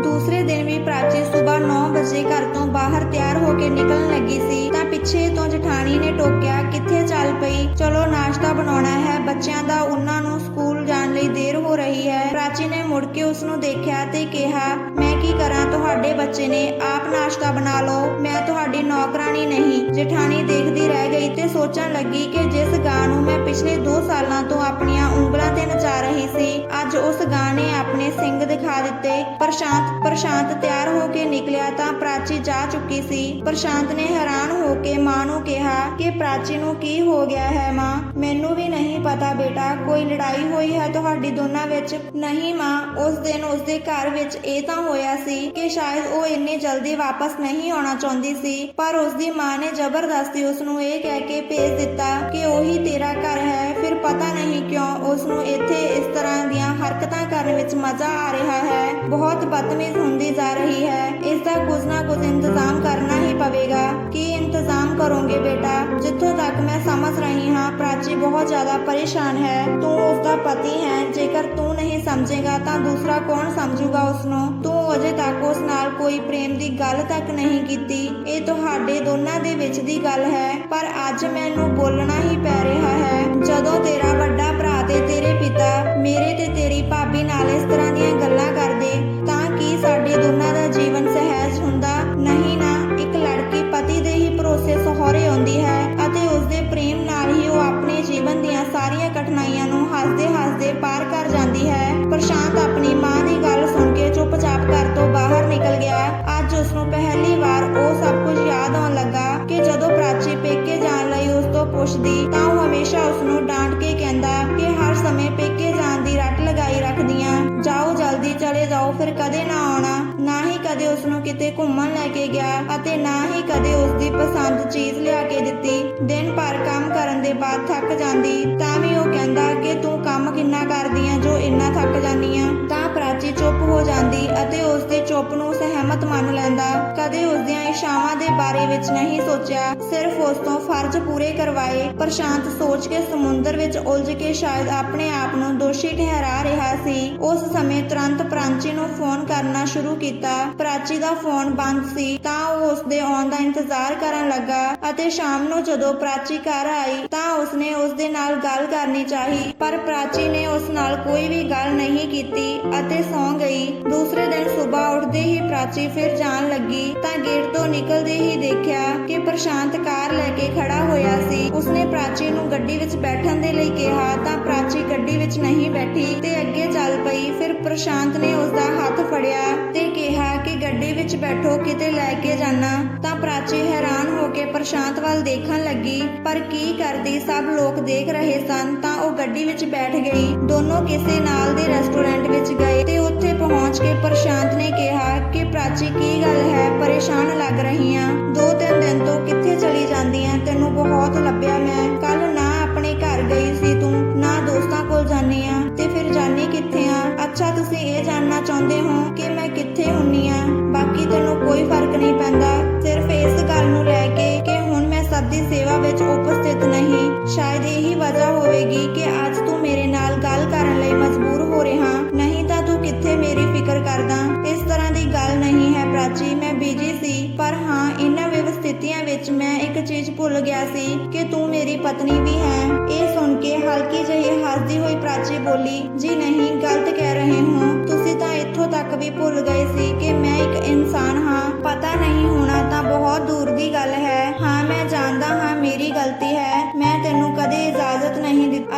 ਦੂਸਰੇ ਦਿਨ ਵੀ ਪ੍ਰਾਚੀ ਸਵੇਰ 9 ਵਜੇ ਘਰ ਤੋਂ ਬਾਹਰ ਤਿਆਰ ਹੋ ਕੇ ਨਿਕਲਣ ਲੱਗੀ ਸੀ। ਤਾਂ ਪਿੱਛੇ ਤੋਂ ਜਠਾਣੀ ਨੇ ਟੋਕਿਆ, ਕਿੱਥੇ ਚੱਲ ਪਈ? ਚਲੋ, ਨਾਸ਼ਤਾ ਬਣਾਉਣਾ ਹੈ। ਬੱਚਿਆਂ ਦਾ ਉਹਨਾਂ ਨੂੰ ਸਕੂਲ ਜਾਣ ਲਈ ਦੇਰ ਹੋ ਰਹੀ ਹੈ। ਪ੍ਰਾਚੀ ਨੇ ਮੁੜ ਕੇ ਉਸ ਨੂੰ ਦੇਖਿਆ ਤੇ ਕਿਹਾ, ਮੈਂ ਕੀ ਕਰਾਂ? ਤੁਹਾਡੇ ਬੱਚੇ ਨੇ ਆਪ ਨਾਸ਼ਤਾ ਬਣਾ ਲਓ। ਮੈਂ ਤੁਹਾਡੀ ਨੌਕਰਾਨੀ ਨਹੀਂ। ਜਠਾਣੀ ਦੇਖਦੀ ਰਹਿ ਗਈ ਤੇ ਸੋਚਣ ਲੱਗੀ ਕਿ ਜਿਸ ਗਾਂ ਨੂੰ ਮੈਂ ਪਿਛਲੇ 2 ਸਾਲਾਂ ਤੋਂ ਆਪਣੀਆਂ ਉਂਗਲਾਂ ਤੇ ਨਚਾ ਰਹੀ ਸੀ, ਅੱਜ ਉਸ ਗਾਂ ਨੇ ਆਪਣੇ ਸਿੰਘ ਦਿਖਾ ਦਿੱਤੇ। ਪ੍ਰਸ਼ਾਂਤ ਪ੍ਰਸ਼ਾਂਤ ਤਿਆਰ ਹੋ ਕੇ ਨਿਕਲਿਆ ਤਾਂ ਪ੍ਰਾਚੀ ਜਾ ਚੁੱਕੀ ਸੀ। ਪ੍ਰਸ਼ਾਂਤ ਨੇ ਹੈਰਾਨ ਹੋ ਕੇ ਮਾਂ ਨੂੰ ਕਿਹਾ ਕਿ ਪ੍ਰਾਚੀ ਨੂੰ ਕੀ ਹੋ ਗਿਆ ਹੈ ਮਾਂ? ਮੈਨੂੰ ਵੀ ਨਹੀਂ ਪਤਾ ਬੇਟਾ, ਕੋਈ ਲੜਾਈ ਹੋਈ ਹੈ ਤੁਹਾਡੀ ਦੋਨਾਂ ਵਿੱਚ? ਨਹੀਂ ਮਾਂ, ਉਸ ਦਿਨ ਉਸ ਦੇ ਘਰ ਵਿੱਚ ਇਹ ਤਾਂ ਹੋਇਆ ਸੀ ਕਿ ਸ਼ਾਇਦ ਉਹ ਇੰਨੀ ਜਲਦੀ ਵਾਪਸ ਨਹੀਂ ਆਉਣਾ ਚਾਹੁੰਦੀ ਸੀ, ਪਰ ਉਸ ਦੀ ਮਾਂ ਨੇ ਜ਼ਬਰਦਸਤੀ ਉਸ ਨੂੰ ਇਹ ਕਹਿ ਕੇ ਭੇਜ ਦਿੱਤਾ ਕਿ ਉਹੀ ਤੇਰਾ ਘਰ ਹੈ, ਫਿਰ ਪਤਾ ਨਹੀਂ ਕਿਉਂ ਉਸ ਨੂੰ ਇੱਥੇ ਇਸ ਤਰ੍ਹਾਂ ਦੀਆਂ ਹਰਕਤਾਂ ਕਰਨ ਵਿੱਚ ਮਜ਼ਾ ਆ ਰਿਹਾ ਹੈ। ਬਹੁਤ ਬਦਤਮੀਜ਼ ਹੁੰਦੀ ਜਾ ਰਹੀ ਹੈ। ਇਸ ਦਾ ਕੁਝ ਨਾ ਕੁਝ ਇੰਤਜ਼ਾਮ ਕਰਨਾ ਹੀ ਪਵੇਗਾ। ਕੀ ਇੰਤਜ਼ਾਮ ਕਰੋਗੇ ਬੇਟਾ? ਜਿੱਥੋਂ ਤੱਕ ਮੈਂ ਸਮਝ ਰਹੀ ਹਾਂ, ਪ੍ਰਾਚੀ ਬਹੁਤ ਜ਼ਿਆਦਾ ਪਰੇਸ਼ਾਨ ਹੈ। ਤੂੰ ਉਸ ਦਾ ਪਤੀ ਹੈ। ਜੇਕਰ ਤੂੰ ਨਹੀਂ ਸਮਝੇਗਾ, ਤਾਂ ਦੂਸਰਾ ਕੌਣ ਸਮਝੂਗਾ ਉਸ ਨੂੰ ਤੂੰ ਅਜੇ ਤੱਕ ਉਸ ਨਾਲ ਕੋਈ ਪ੍ਰੇਮ ਦੀ ਗੱਲ ਤੱਕ ਨਹੀਂ ਕੀਤੀ। ਇਹ ਤੁਹਾਡੇ ਦੋਨਾਂ ਦੇ ਵਿੱਚ ਦੀ ਗੱਲ ਹੈ। ਪਰ ਅੱਜ ਮੈਨੂੰ ਬੋਲਣਾ ਹੀ ਪੈ ਰਿਹਾ ਹੈ। ਜਦੋਂ ਤੇਰਾ ਵੱਡਾ ਭਰਾ ਤੇ ਤੇਰੇ ਪਿਤਾ ਮੇਰੇ ਤੇ ਤੇਰੀ ਭਾਬੀ ਨਾਲ ਇਸ ਤਰ੍ਹਾਂ ਦੀਆਂ ਗੱਲਾਂ ਕਰਦੇ, ਤਾਂ ਕੀ ਸਾਡੇ ਦੋਨਾਂ ਦਾ ਜੀਵਨ ਭਰੋਸੇ ਸਹੁਰੇ ਆਉਂਦੀ ਹੈ ਅਤੇ ਉਸ ਦੇ ਪ੍ਰੇਮ ਨਾਲ ਹੀ ਉਹ ਆਪਣੇ ਜੀਵਨ ਦੀਆਂ ਸਾਰੀਆਂ ਕਠਿਨਾਈਆਂ ਨੂੰ ਹੱਸਦੇ ਹੱਸਦੇ ਪਾਰ ਕਰ ਜਾਂਦੀ ਹੈ। ਪ੍ਰਸ਼ਾਂਤ ਆਪਣੀ ਮਾਂ ਦੀ ਗੱਲ ਸੁਣ ਕੇ ਚੁੱਪਚਾਪ ਘਰ ਤੋਂ ਬਾਹਰ ਨਿਕਲ ਗਿਆ। ਅੱਜ ਉਸ ਨੂੰ ਪਹਿਲੀ ਵਾਰ ਉਹ ਸਭ ਕੁਝ ਯਾਦ ਆਉਣ ਲੱਗਾ ਕਿ ਜਦੋਂ ਪ੍ਰਾਚੀ ਪੇਕੇ ਜਾਣ ਲਈ ਉਸ ਤੋਂ ਪੁੱਛਦੀ ਤਾਂ ਉਹ ਹਮੇਸ਼ਾ ਉਸ ਨੂੰ ਡਾਂਟ ਕੇ ਕਹਿੰਦਾ ਕਿ ਹਰ ਸਮੇਂ ਚਲੇ ਜਾਓ, ਫਿਰ ਕਦੇ ਨਾ ਆਉਣਾ। ਨਾ ਹੀ ਕਦੇ ਉਸ ਨੂੰ ਕਿਤੇ ਘੁੰਮਣ ਲੈ ਕੇ ਗਿਆ ਅਤੇ ਨਾ ਹੀ ਕਦੇ ਉਸ ਦੀ ਪਸੰਦ ਚੀਜ਼ ਲਿਆ ਕੇ ਦਿੱਤੀ। ਦਿਨ ਭਰ ਕੰਮ ਕਰਨ ਦੇ ਬਾਅਦ ਥੱਕ ਜਾਂਦੀ, ਤਾਂ ਵੀ ਉਹ ਕਹਿੰਦਾ ਕਿ ਤੂੰ ਕੰਮ ਕਿੰਨਾ ਕਰਦੀ ਆ ਜੋ ਇੰਨਾ ਥੱਕ ਜਾਂਦੀ ਆ। ਤਾਂ ਪ੍ਰਾਚੀ ਚੁੱਪ ਹੋ ਜਾਂਦੀ ਅਤੇ ਉਸ ਦੇ ਚੁੱਪ ਨੂੰ ਸਹਿਮਤ ਮੰਨ ਲੈਂਦਾ। ਕਦੇ ਉਸ ਦੀਆਂ ਇਸ਼ਾਵਾਂ ਦੇ ਬਾਰੇ ਵਿੱਚ ਨਹੀਂ ਸੋਚਿਆ, ਸਿਰਫ ਉਸ ਤੋਂ ਫਰਜ਼ ਪੂਰੇ ਕਰਵਾਏ। ਪ੍ਰਸ਼ਾਂਤ ਸੋਚ ਕੇ ਸਮੁੰਦਰ ਵਿੱਚ ਉਲਝ ਕੇ ਸ਼ਾਇਦ ਆਪਣੇ ਆਪ ਨੂੰ ਦੋਸ਼ੀ ਠਹਿਰਾ ਰਿਹਾ ਸੀ। ਉਸ ਸਮੇਂ ਤੁਰੰਤ ਪ੍ਰਾਂਚੀ ਨੂੰ ਫੋਨ ਕਰਨਾ ਸ਼ੁਰੂ ਕੀਤਾ। ਪ੍ਰਾਚੀ ਦਾ ਫੋਨ ਬੰਦ ਸੀ, ਤਾਂ ਉਹ ਉਸ ਦੇ ਆਉਣ ਦਾ ਇੰਤਜ਼ਾਰ ਕਰਨ ਲੱਗਾ ਅਤੇ ਸ਼ਾਮ ਨੂੰ ਜਦੋਂ ਪ੍ਰਾਚੀ ਘਰ ਆਈ, ਤਾਂ ਉਸਨੇ ਉਸ ਦੇ ਨਾਲ ਗੱਲ ਕਰਨੀ ਚਾਹੀ, ਪਰ ਪ੍ਰਾਚੀ ਨੇ ਉਸ ਨਾਲ ਕੋਈ ਵੀ ਗੱਲ ਨਹੀਂ ਕੀਤੀ ਅਤੇ ਸੌਂ ਗਈ। ਦੂਸਰੇ ਦਿਨ ਸਵੇਰ ਉੱਠਦੇ ਹੀ ਪ੍ਰਾਚੀ ਫਿਰ ਜਾਣ ਲੱਗੀ, ਤਾਂ ਗੇਟ ਤੋਂ ਨਿਕਲਦੇ ਹੀ ਦੇਖਿਆ ਕਿ ਪ੍ਰਸ਼ਾਂਤ ਕਾਰ ਲੈ ਕੇ ਖੜਾ ਹੋਇਆ ਸੀ। ਉਸਨੇ ਪ੍ਰਾਚੀ ਨੂੰ ਗੱਡੀ ਵਿੱਚ ਬੈਠਣ ਦੇ ਲਈ ਕਿਹਾ, ਤਾਂ ਪ੍ਰਾਚੀ ਗੱਡੀ ਵਿੱਚ ਨਹੀਂ ਬੈਠੀ ਤੇ ਅੱਗੇ ਪਈ, ਫਿਰ ਪ੍ਰਸ਼ਾਂਤ ਨੇ ਉਸ ਦਾ ਹੱਥ ਫੜਿਆ ਤੇ ਕਿਹਾ ਕਿ ਗੱਡੀ ਵਿੱਚ ਬੈਠੋ, ਕਿਤੇ ਲੈ ਕੇ ਜਾਣਾ ਤਾਂ ਪ੍ਰਾਚੀ ਹੈਰਾਨ ਹੋ ਕੇ ਪ੍ਰਸ਼ਾਂਤ ਵੱਲ ਦੇਖਣ ਲੱਗੀ, ਪਰ ਕੀ ਕਰਦੀ, ਸਭ ਲੋਕ ਦੇਖ ਰਹੇ ਸਨ, ਤਾਂ ਉਹ ਗੱਡੀ ਵਿੱਚ ਬੈਠ ਗਈ। ਦੋਨੋਂ ਕਿਸੇ ਨਾਲ ਦੇ ਰੈਸਟੋਰੈਂਟ ਵਿੱਚ ਗਏ ਤੇ ਉੱਥੇ ਪਹੁੰਚ ਕੇ ਪ੍ਰਸ਼ਾਂਤ ਨੇ ਕਿਹਾ ਕਿ ਪ੍ਰਾਚੀ, ਕੀ ਗੱਲ ਹੈ? ਪਰੇਸ਼ਾਨ ਲੱਗ ਰਹੀ ਆ ਦੋ ਤਿੰਨ ਦਿਨ ਤੋਂ ਕਿੱਥੇ ਚਲੀ ਜਾਂਦੀ ਆ ਤੈਨੂੰ ਬਹੁਤ ਲੱਭਿਆ ਮੈਂ। ਕੱਲ ਨਾ ਆਪਣੇ ਘਰ ਗਈ ਸੀ ਤੂੰ, ਨਾ ਦੋਸਤਾਂ ਕੋਲ ਜਾਨੀ ਆ। ਚਾਹੁੰਦੇ ਹੋ ਕਿ ਮੈਂ ਕਿੱਥੇ ਹੁੰਨੀ ਆ? ਬਾਕੀ ਤੈਨੂੰ ਕੋਈ ਫ਼ਰਕ ਨਹੀਂ ਪੈਂਦਾ। ਸਿਰਫ ਇਸ ਗੱਲ ਨੂੰ ਲੈ ਕੇ ਕਿ ਹੁਣ ਮੈਂ ਸਭ ਦੀ ਸੇਵਾ ਵਿੱਚ ਉਪਸਥਿਤ ਨਹੀਂ। ਸ਼ਾਇਦ ਇਹੀ ਵਜ੍ਹਾ ਹੋਵੇਗੀ ਕਿ ਅੱਜ ਤੂੰ ਮੇਰੇ ਨਾਲ ਗੱਲ ਕਰਨ ਲਈ ਮਜਬੂਰ ਹੋ ਰਿਹਾ। ਨਹੀਂ ਤਾਂ ਤੂੰ ਕਿੱਥੇ ਮੇਰੀ ਫਿਕਰ ਕਰਦਾ? ਇਸ ਤਰ੍ਹਾਂ ਦੀ ਗੱਲ ਨਹੀਂ ਹੈ ਪ੍ਰਾਚੀ, ਮੈਂ ਬਿਜ਼ੀ ਸੀ। ਪਰ ਹਾਂ ਇਹਨਾਂ ਵਿਵਸਥਿਤੀਆਂ ਵਿੱਚ ਮੈਂ ਇੱਕ ਚੀਜ਼ ਭੁੱਲ ਗਿਆ ਸੀ ਕਿ ਤੂੰ ਮੇਰੀ ਪਤਨੀ ਵੀ ਹੈ। ਇਹ ਸੁਣ ਕੇ ਹਲਕੀ ਜਿਹੀ ਹੱਸਦੀ ਹੋਈ ਪ੍ਰਾਚੀ ਬੋਲੀ, ਜੀ ਨਹੀਂ, ਗਲਤ ਕਹਿ ਰਹੇ ਹੋ ਇੱਥੋਂ ਭੁੱਲ ਗਏ ਸੀ ਕਿ ਮੈਂ ਇੱਕ ਇਨਸਾਨ ਹਾਂ।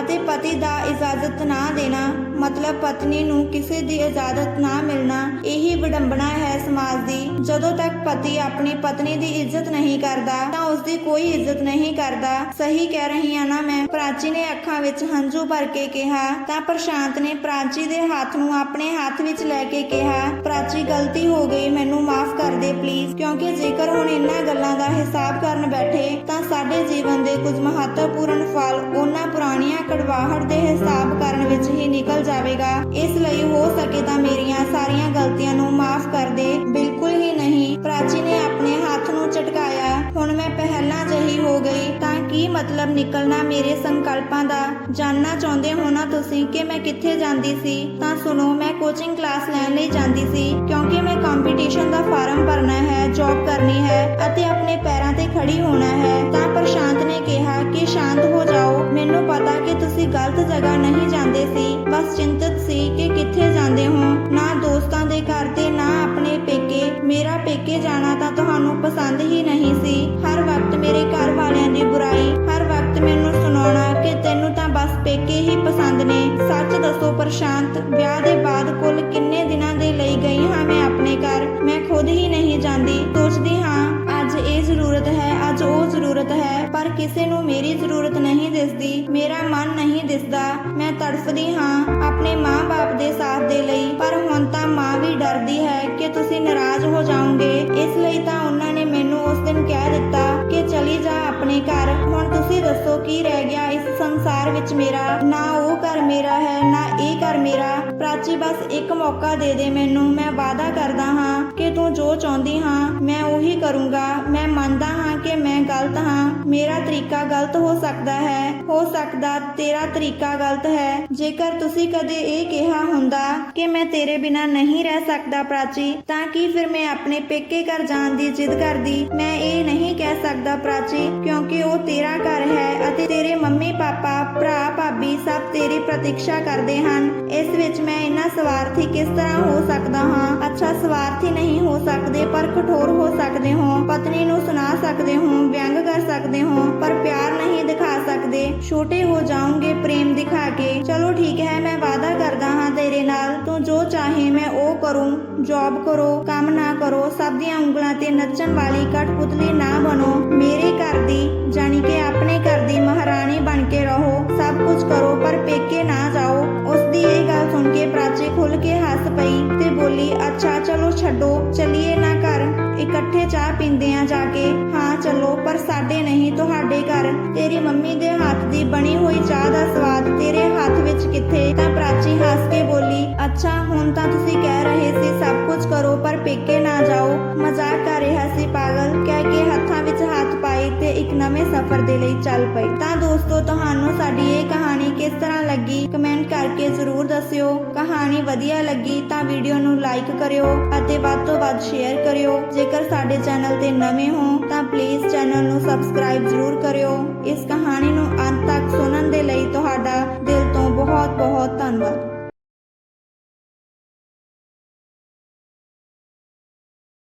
ਅਤੇ ਪਤੀ ਦਾ ਇਜਾਜ਼ਤ ਨਾ ਦੇਣਾ, ਮਤਲਬ ਪਤਨੀ ਨੂੰ ਕਿਸੇ ਦੀ ਇਜਾਜ਼ਤ ਨਾ ਮਿਲਣਾ, ਇਹੀ ਵਿਡੰਬਣਾ ਹੈ ਸਮਾਜ ਦੀ। ਜਦੋਂ ਤੱਕ ਪਤੀ ਆਪਣੀ ਪਤਨੀ ਦੀ ਇੱਜ਼ਤ ਨਹੀਂ ਕਰਦਾ, ਤਾਂ ਉਸ ਦੀ ਕੋਈ ਇੱਜ਼ਤ ਨਹੀਂ ਕਰਦਾ। ਸਹੀ ਕਹਿ ਰਹੀ ਹਾਂ ਨਾ ਮੈਂ, ਪ੍ਰਾਚੀ ਨੇ ਅੱਖਾਂ ਵਿੱਚ ਹੰਝੂ ਭਰ ਕੇ ਕਿਹਾ, ਤਾਂ ਪ੍ਰਸ਼ਾਂਤ ਨੇ ਪ੍ਰਾਚੀ ਦੇ ਹੱਥ ਨੂੰ ਆਪਣੇ ਹੱਥ ਵਿੱਚ ਲੈ ਕੇ ਕਿਹਾ, ਪ੍ਰਾਚੀ, ਗਲਤੀ ਹੋ ਗਈ, ਮੈਨੂੰ ਮਾਫ ਕਰ ਦੇ ਪਲੀਜ਼ ਕਿਉਂਕਿ ਜੇਕਰ ਹੁਣ ਇਹਨਾਂ ਗੱਲਾਂ ਦਾ ਹਿਸਾਬ ਕਰਨ ਬੈਠੇ, ਤਾਂ ਸਾਡੇ ਜੀਵਨ ਦੇ ਕੁਝ ਮਹੱਤਵਪੂਰਨ ਫਲ ਉਹਨਾਂ ਪੁਰਾਣੀਆਂ ਕੜਵਾਹਟ ਦੇ ਹਿਸਾਬ ਕਰਨ ਵਿੱਚ ਹੀ ਨਿਕਲ ਜਾਵੇਗਾ। ਇਸ ਲਈ ਹੋ ਸਕੇ ਤਾਂ ਮੇਰੀਆਂ ਸਾਰੀਆਂ ਗਲਤੀਆਂ ਨੂੰ ਮਾਫ ਕਰ ਦੇ। ਬਿਲਕੁਲ ਹੀ ਨਹੀਂ। ਪ੍ਰਾਚੀ ਨੇ ਆਪਣੇ ਹੱਥ ਨੂੰ ਝਟਕਾਇਆ। ਹੁਣ ਮੈਂ ਪਹਿਲਾਂ ਜਹੀ ਹੋ ਗਈ। ਤਾਂ ਕੀ ਮਤਲਬ ਨਿਕਲਣਾ ਮੇਰੇ ਸੰਕਲਪਾਂ ਦਾ? ਜਾਨਣਾ ਚਾਹੁੰਦੇ ਹੋ ਨਾ ਤੁਸੀਂ ਕਿ ਮੈਂ ਕਿੱਥੇ ਜਾਂਦੀ ਸੀ? ਤਾਂ ਸੁਣੋ, ਮੈਂ ਕੋਚਿੰਗ ਕਲਾਸ ਲੈਣ ਲਈ ਜਾਂਦੀ ਸੀ। ਕਿਉਂਕਿ ਮੈਂ ਕੰਪੀਟੀਸ਼ਨ ਦਾ ਫਾਰਮ ਭਰਨਾ ਹੈ ਜੌਬ ਕਰਨੀ ਹੈ ਅਤੇ ਆਪਣੇ ਪੈਰਾਂ ਤੇ ਖੜੀ ਹੋਣਾ ਹੈ। ਤਾਂ ਪ੍ਰਸ਼ਾਂਤ ਨੇ ਕਿਹਾ ਕਿ ਸ਼ਾਂਤ ਹੋ ਜਾਓ। ਮੈਨੂੰ ਪਤਾ ਕਿ ਤੁਸੀਂ ਗਲਤ ਜਗ੍ਹਾ ਨਹੀਂ ਜਾਂਦੇ ਸੀ। ਬਸ ਚਿੰਤਤ ਸੀ ਕਿ ਕਿੱਥੇ ਜਾਂਦੇ ਹੋ। ਨਾ ਦੋਸਤਾਂ ਦੇ ਘਰ ਤੇ, ਨਾ ਆਪਣੇ ਪੇਕੇ। ਮੇਰਾ ਪੇਕੇ ਜਾਣਾ ਤਾਂ ਤੁਹਾਨੂੰ ਪਸੰਦ ਹੀ ਨਹੀਂ ਸੀ। ਹਰ ਵਕਤ ਮੇਰੇ ਘਰ ਵਾਲਿਆਂ ਦੀ ਬੁਰਾਈ। ਹਰ ਵਕਤ ਮੈਨੂੰ ਸੁਣਾਉਣਾ ਕਿ ਤੈਨੂੰ ਤਾਂ ਬਸ ਪੇਕੇ ਹੀ ਪਸੰਦ ਨੇ। ਸੱਚ ਦੱਸੋ ਪ੍ਰਸ਼ਾਂਤ, ਵਿਆਹ ਦੇ ਬਾਅਦ ਕੁੱਲ ਕਿੰਨੇ ਦਿਨਾਂ ਦੇ ਲਈ ਗਈ ਹਾਂ ਮੈਂ ਆਪਣੇ ਘਰ? ਮੈਂ ਖੁਦ ਹੀ ਨਹੀਂ ਜਾਂਦੀ। ਸੋਚਦੀ ਹਾਂ, ਅੱਜ ਇਹ ਜ਼ਰੂਰਤ ਹੈ, ਅੱਜ ਉਹ ਜ਼ਰੂਰਤ ਹੈ। ਪਰ ਕਿਸੇ ਨੂੰ ਮੇਰੀ ਜ਼ਰੂਰਤ ਨਹੀਂ ਦਿਸਦੀ, ਮੇਰਾ ਮਨ ਨਹੀਂ ਦਿਸਦਾ। ਮੈਂ ਤੜਫਦੀ ਹਾਂ ਆਪਣੇ ਮਾਂ-ਬਾਪ ਦੇ ਸਾਥ ਦੇ ਲਈ, ਪਰ ਹੁਣ ਤਾਂ ਮਾਂ ਵੀ ਡਰਦੀ ਹੈ ਕਿ ਤੁਸੀਂ ਨਾਰਾਜ਼ ਹੋ ਜਾਓਗੇ। ਇਸ ਲਈ ਤਾਂ ਉਹਨਾਂ ਨੇ ਮੈਨੂੰ ਉਸ ਦਿਨ ਕਹਿ ਦਿੱਤਾ ਕਿ ਚਲੀ ਜਾ ਆਪਣੇ ਘਰ। ਹੁਣ ਤੁਸੀਂ ਦੱਸੋ ਕੀ ਰਹਿ ਗਿਆ ਇਸ ਸੰਸਾਰ ਵਿੱਚ ਮੇਰਾ? ਨਾ ਉਹ ਘਰ ਮੇਰਾ ਹੈ, ਨਾ ਇਹ ਘਰ ਮੇਰਾ। ਪ੍ਰਾਚੀ, ਬਸ ਇੱਕ ਮੌਕਾ ਦੇ ਦੇ ਮੈਨੂੰ। ਮੈਂ ਵਾਅਦਾ ਕਰਦਾ ਹਾਂ ਕਿ ਤੂੰ ਜੋ ਚਾਹੁੰਦੀ ਹਾਂ, ਮੈਂ ਉਹੀ ਕਰੂੰਗਾ। ਮੈਂ ਮੰਨਦਾ ਹਾਂ ਕਿ ਮੈਂ ਗਲਤ ਹਾਂ। ਮੇਰਾ ਤਰੀਕਾ ਗਲਤ ਹੋ ਸਕਦਾ ਹੈ। ਹੋ ਸਕਦਾ ਤੇਰਾ ਤਰੀਕਾ ਗਲਤ ਹੈ। ਜੇਕਰ ਤੁਸੀਂ ਕਦੇ ਇਹ ਕਿਹਾ ਹੁੰਦਾ ਕਿ ਮੈਂ ਤੇਰੇ ਬਿਨਾ ਨਹੀਂ ਰਹਿ ਸਕਦਾ ਪ੍ਰਾਚੀ, ਤਾਂ ਕੀ ਫਿਰ ਮੈਂ ਆਪਣੇ ਪੇਕੇ ਘਰ ਜਾਣ ਦੀ ਜਿੱਦ ਕਰਦੀ? ਮੈਂ ਇਹ ਨਹੀਂ ਕਹਿ ਸਕਦਾ ਪ੍ਰਾਚੀ, ਕਿਉਂਕਿ ਉਹ ਤੇਰਾ ਘਰ ਹੈ ਅਤੇ ਤੇਰੇ ਮੰਮੀ ਪਾਪਾ ਭਰਾ ਭਾਬੀ ਸਭ ਤੇਰੀ ਪ੍ਰਤੀਕਸ਼ਾ ਕਰਦੇ ਹਨ। ਇਸ ਵਿੱਚ ਮੈਂ ਇੰਨਾ ਸਵਾਰਥੀ ਕਿਸ ਤਰ੍ਹਾਂ ਹੋ ਸਕਦਾ ਹਾਂ? ਅੱਛਾ, ਸਵਾਰਥੀ ਨਹੀਂ ਹੋ ਸਕਦੇ, ਪਰ ਕਠੋਰ ਹੋ ਸਕਦੇ ਹੋ। ਪਤਨੀ ਨੂੰ ਸੁਣਾ ਸਕਦੇ ਹੋ, ਵਿਅੰਗ ਕਰ ਸਕਦੇ ਹੋ, ਪਰ ਪਿਆਰ ਨਹੀਂ ਦਿਖਾ ਸਕਦੇ। ਛੋਟੇ ਹੋ ਜਾਓਗੇ ਪ੍ਰੇਮ ਦਿਖਾ ਕੇ। ਚਲੋ ਠੀਕ ਹੈ, ਮੈਂ ਵਾਅਦਾ ਕਰਦਾ ਹਾਂ ਤੇਰੇ ਨਾਲ। ਤੂੰ ਜੋ ਚਾਹੇ, ਮੈਂ ਉਹ ਕਰੂੰ। ਜੌਬ ਕਰੋ, ਕੰਮ ਨਾ ਕਰੋ। ਸਭ ਦੀਆਂ ਉਂਗਲਾਂ ਤੇ ਨੱਚਣ ਵਾਲੀ ਕਠਪੁਤਲੀ ਨਾ ਬਣੋ। ਮੇਰੇ ਘਰ ਦੀ, ਜਾਣੀ ਕਿ ਆਪਣੇ ਘਰ ਦੀ ਮਹਾਰਾਣੀ ਬਣ ਕੇ ਰਹੋ। ਸਭ ਕੁਝ ਕਰੋ, ਪਰ ਪੇਕੇ ਨਾ ਜਾਓ। ਉਸ ਦੀ ਇਹ ਗੱਲ ਸੁਣ ਕੇ ਪ੍ਰਾਚੀ ਖੁੱਲ ਕੇ ਹੱਸ ਪਈ ਤੇ ਬੋਲੀ, ਅੱਛਾ, ਚਲੋ ਛੱਡੋ, ਚਲਿਏ ਨਾ ਘਰ। ਇਕੱਠੇ ਚਾਹ ਪੀਂਦੇ ਆ ਜਾ ਕੇ। ਹਾਂ, ਚਲੋ, ਪਰ ਸਾਡੇ ਨਹੀਂ। ਤੁਹਾਡੇ ਘਰ। ਤੇਰੀ ਮੰਮੀ ਦੇ ਹੱਥ ਦੀ ਬਣੀ ਹੋਈ ਚਾਹ ਦਾ ਸਵਾਦ ਤੇਰੇ ਹੱਥ ਵਿੱਚ ਕਿੱਥੇ? ਤਾਂ ਪ੍ਰਾਚੀ ਹੱਸ ਕੇ ਬੋਲੀ, ਅੱਛਾ, ਹੁਣ ਤਾਂ ਤੁਸੀਂ ਕਹਿ ਰਹੇ ਸੀ ਸਭ ਕੁਝ ਕਰੋ, ਪਰ ਪੇਕੇ ਨਾ ਜਾਓ। ਮਜ਼ਾਕ ਕਰ ਰਿਹਾ ਸੀ ਪਾਗਲ, ਕਹਿ ਕੇ ਹੱਥਾਂ ਵਿੱਚ ਹੱਥ ਪਾਏ ਤੇ ਇੱਕ ਨਵੇਂ ਸਫ਼ਰ ਦੇ ਲਈ ਚੱਲ ਪਈ। ਤਾਂ ਦੋਸਤੋ, ਤੁਹਾਨੂੰ ਸਾਡੀ ਇਹ ਕਹਾਣੀ ਕਿਸ ਤਰ੍ਹਾਂ ਲੱਗੀ? ਕਮੈਂਟ ਕਰਕੇ ਜ਼ਰੂਰ ਦੱਸਿਓ। ਕਹਾਣੀ ਵਧੀਆ ਲੱਗੀ ਤਾਂ ਵੀਡੀਓ ਨੂੰ ਲਾਈਕ ਕਰਿਓ ਅਤੇ ਵੱਧ ਤੋਂ ਵੱਧ ਸ਼ੇਅਰ ਕਰਿਓ। ਜੇਕਰ ਸਾਡੇ ਚੈਨਲ ਤੇ ਨਵੇਂ ਹੋ, ਤਾਂ ਪਲੀਜ਼ ਚੈਨਲ ਨੂੰ ਸਬਸਕ੍ਰਾਈਬ ਜ਼ਰੂਰ ਕਰਿਓ। ਇਸ ਕਹਾਣੀ ਨੂੰ ਅੰਤ ਤੱਕ ਸੁਣਨ ਦੇ ਲਈ ਤੁਹਾਡਾ ਦਿਲ ਤੋਂ ਬਹੁਤ ਬਹੁਤ ਧੰਨਵਾਦ।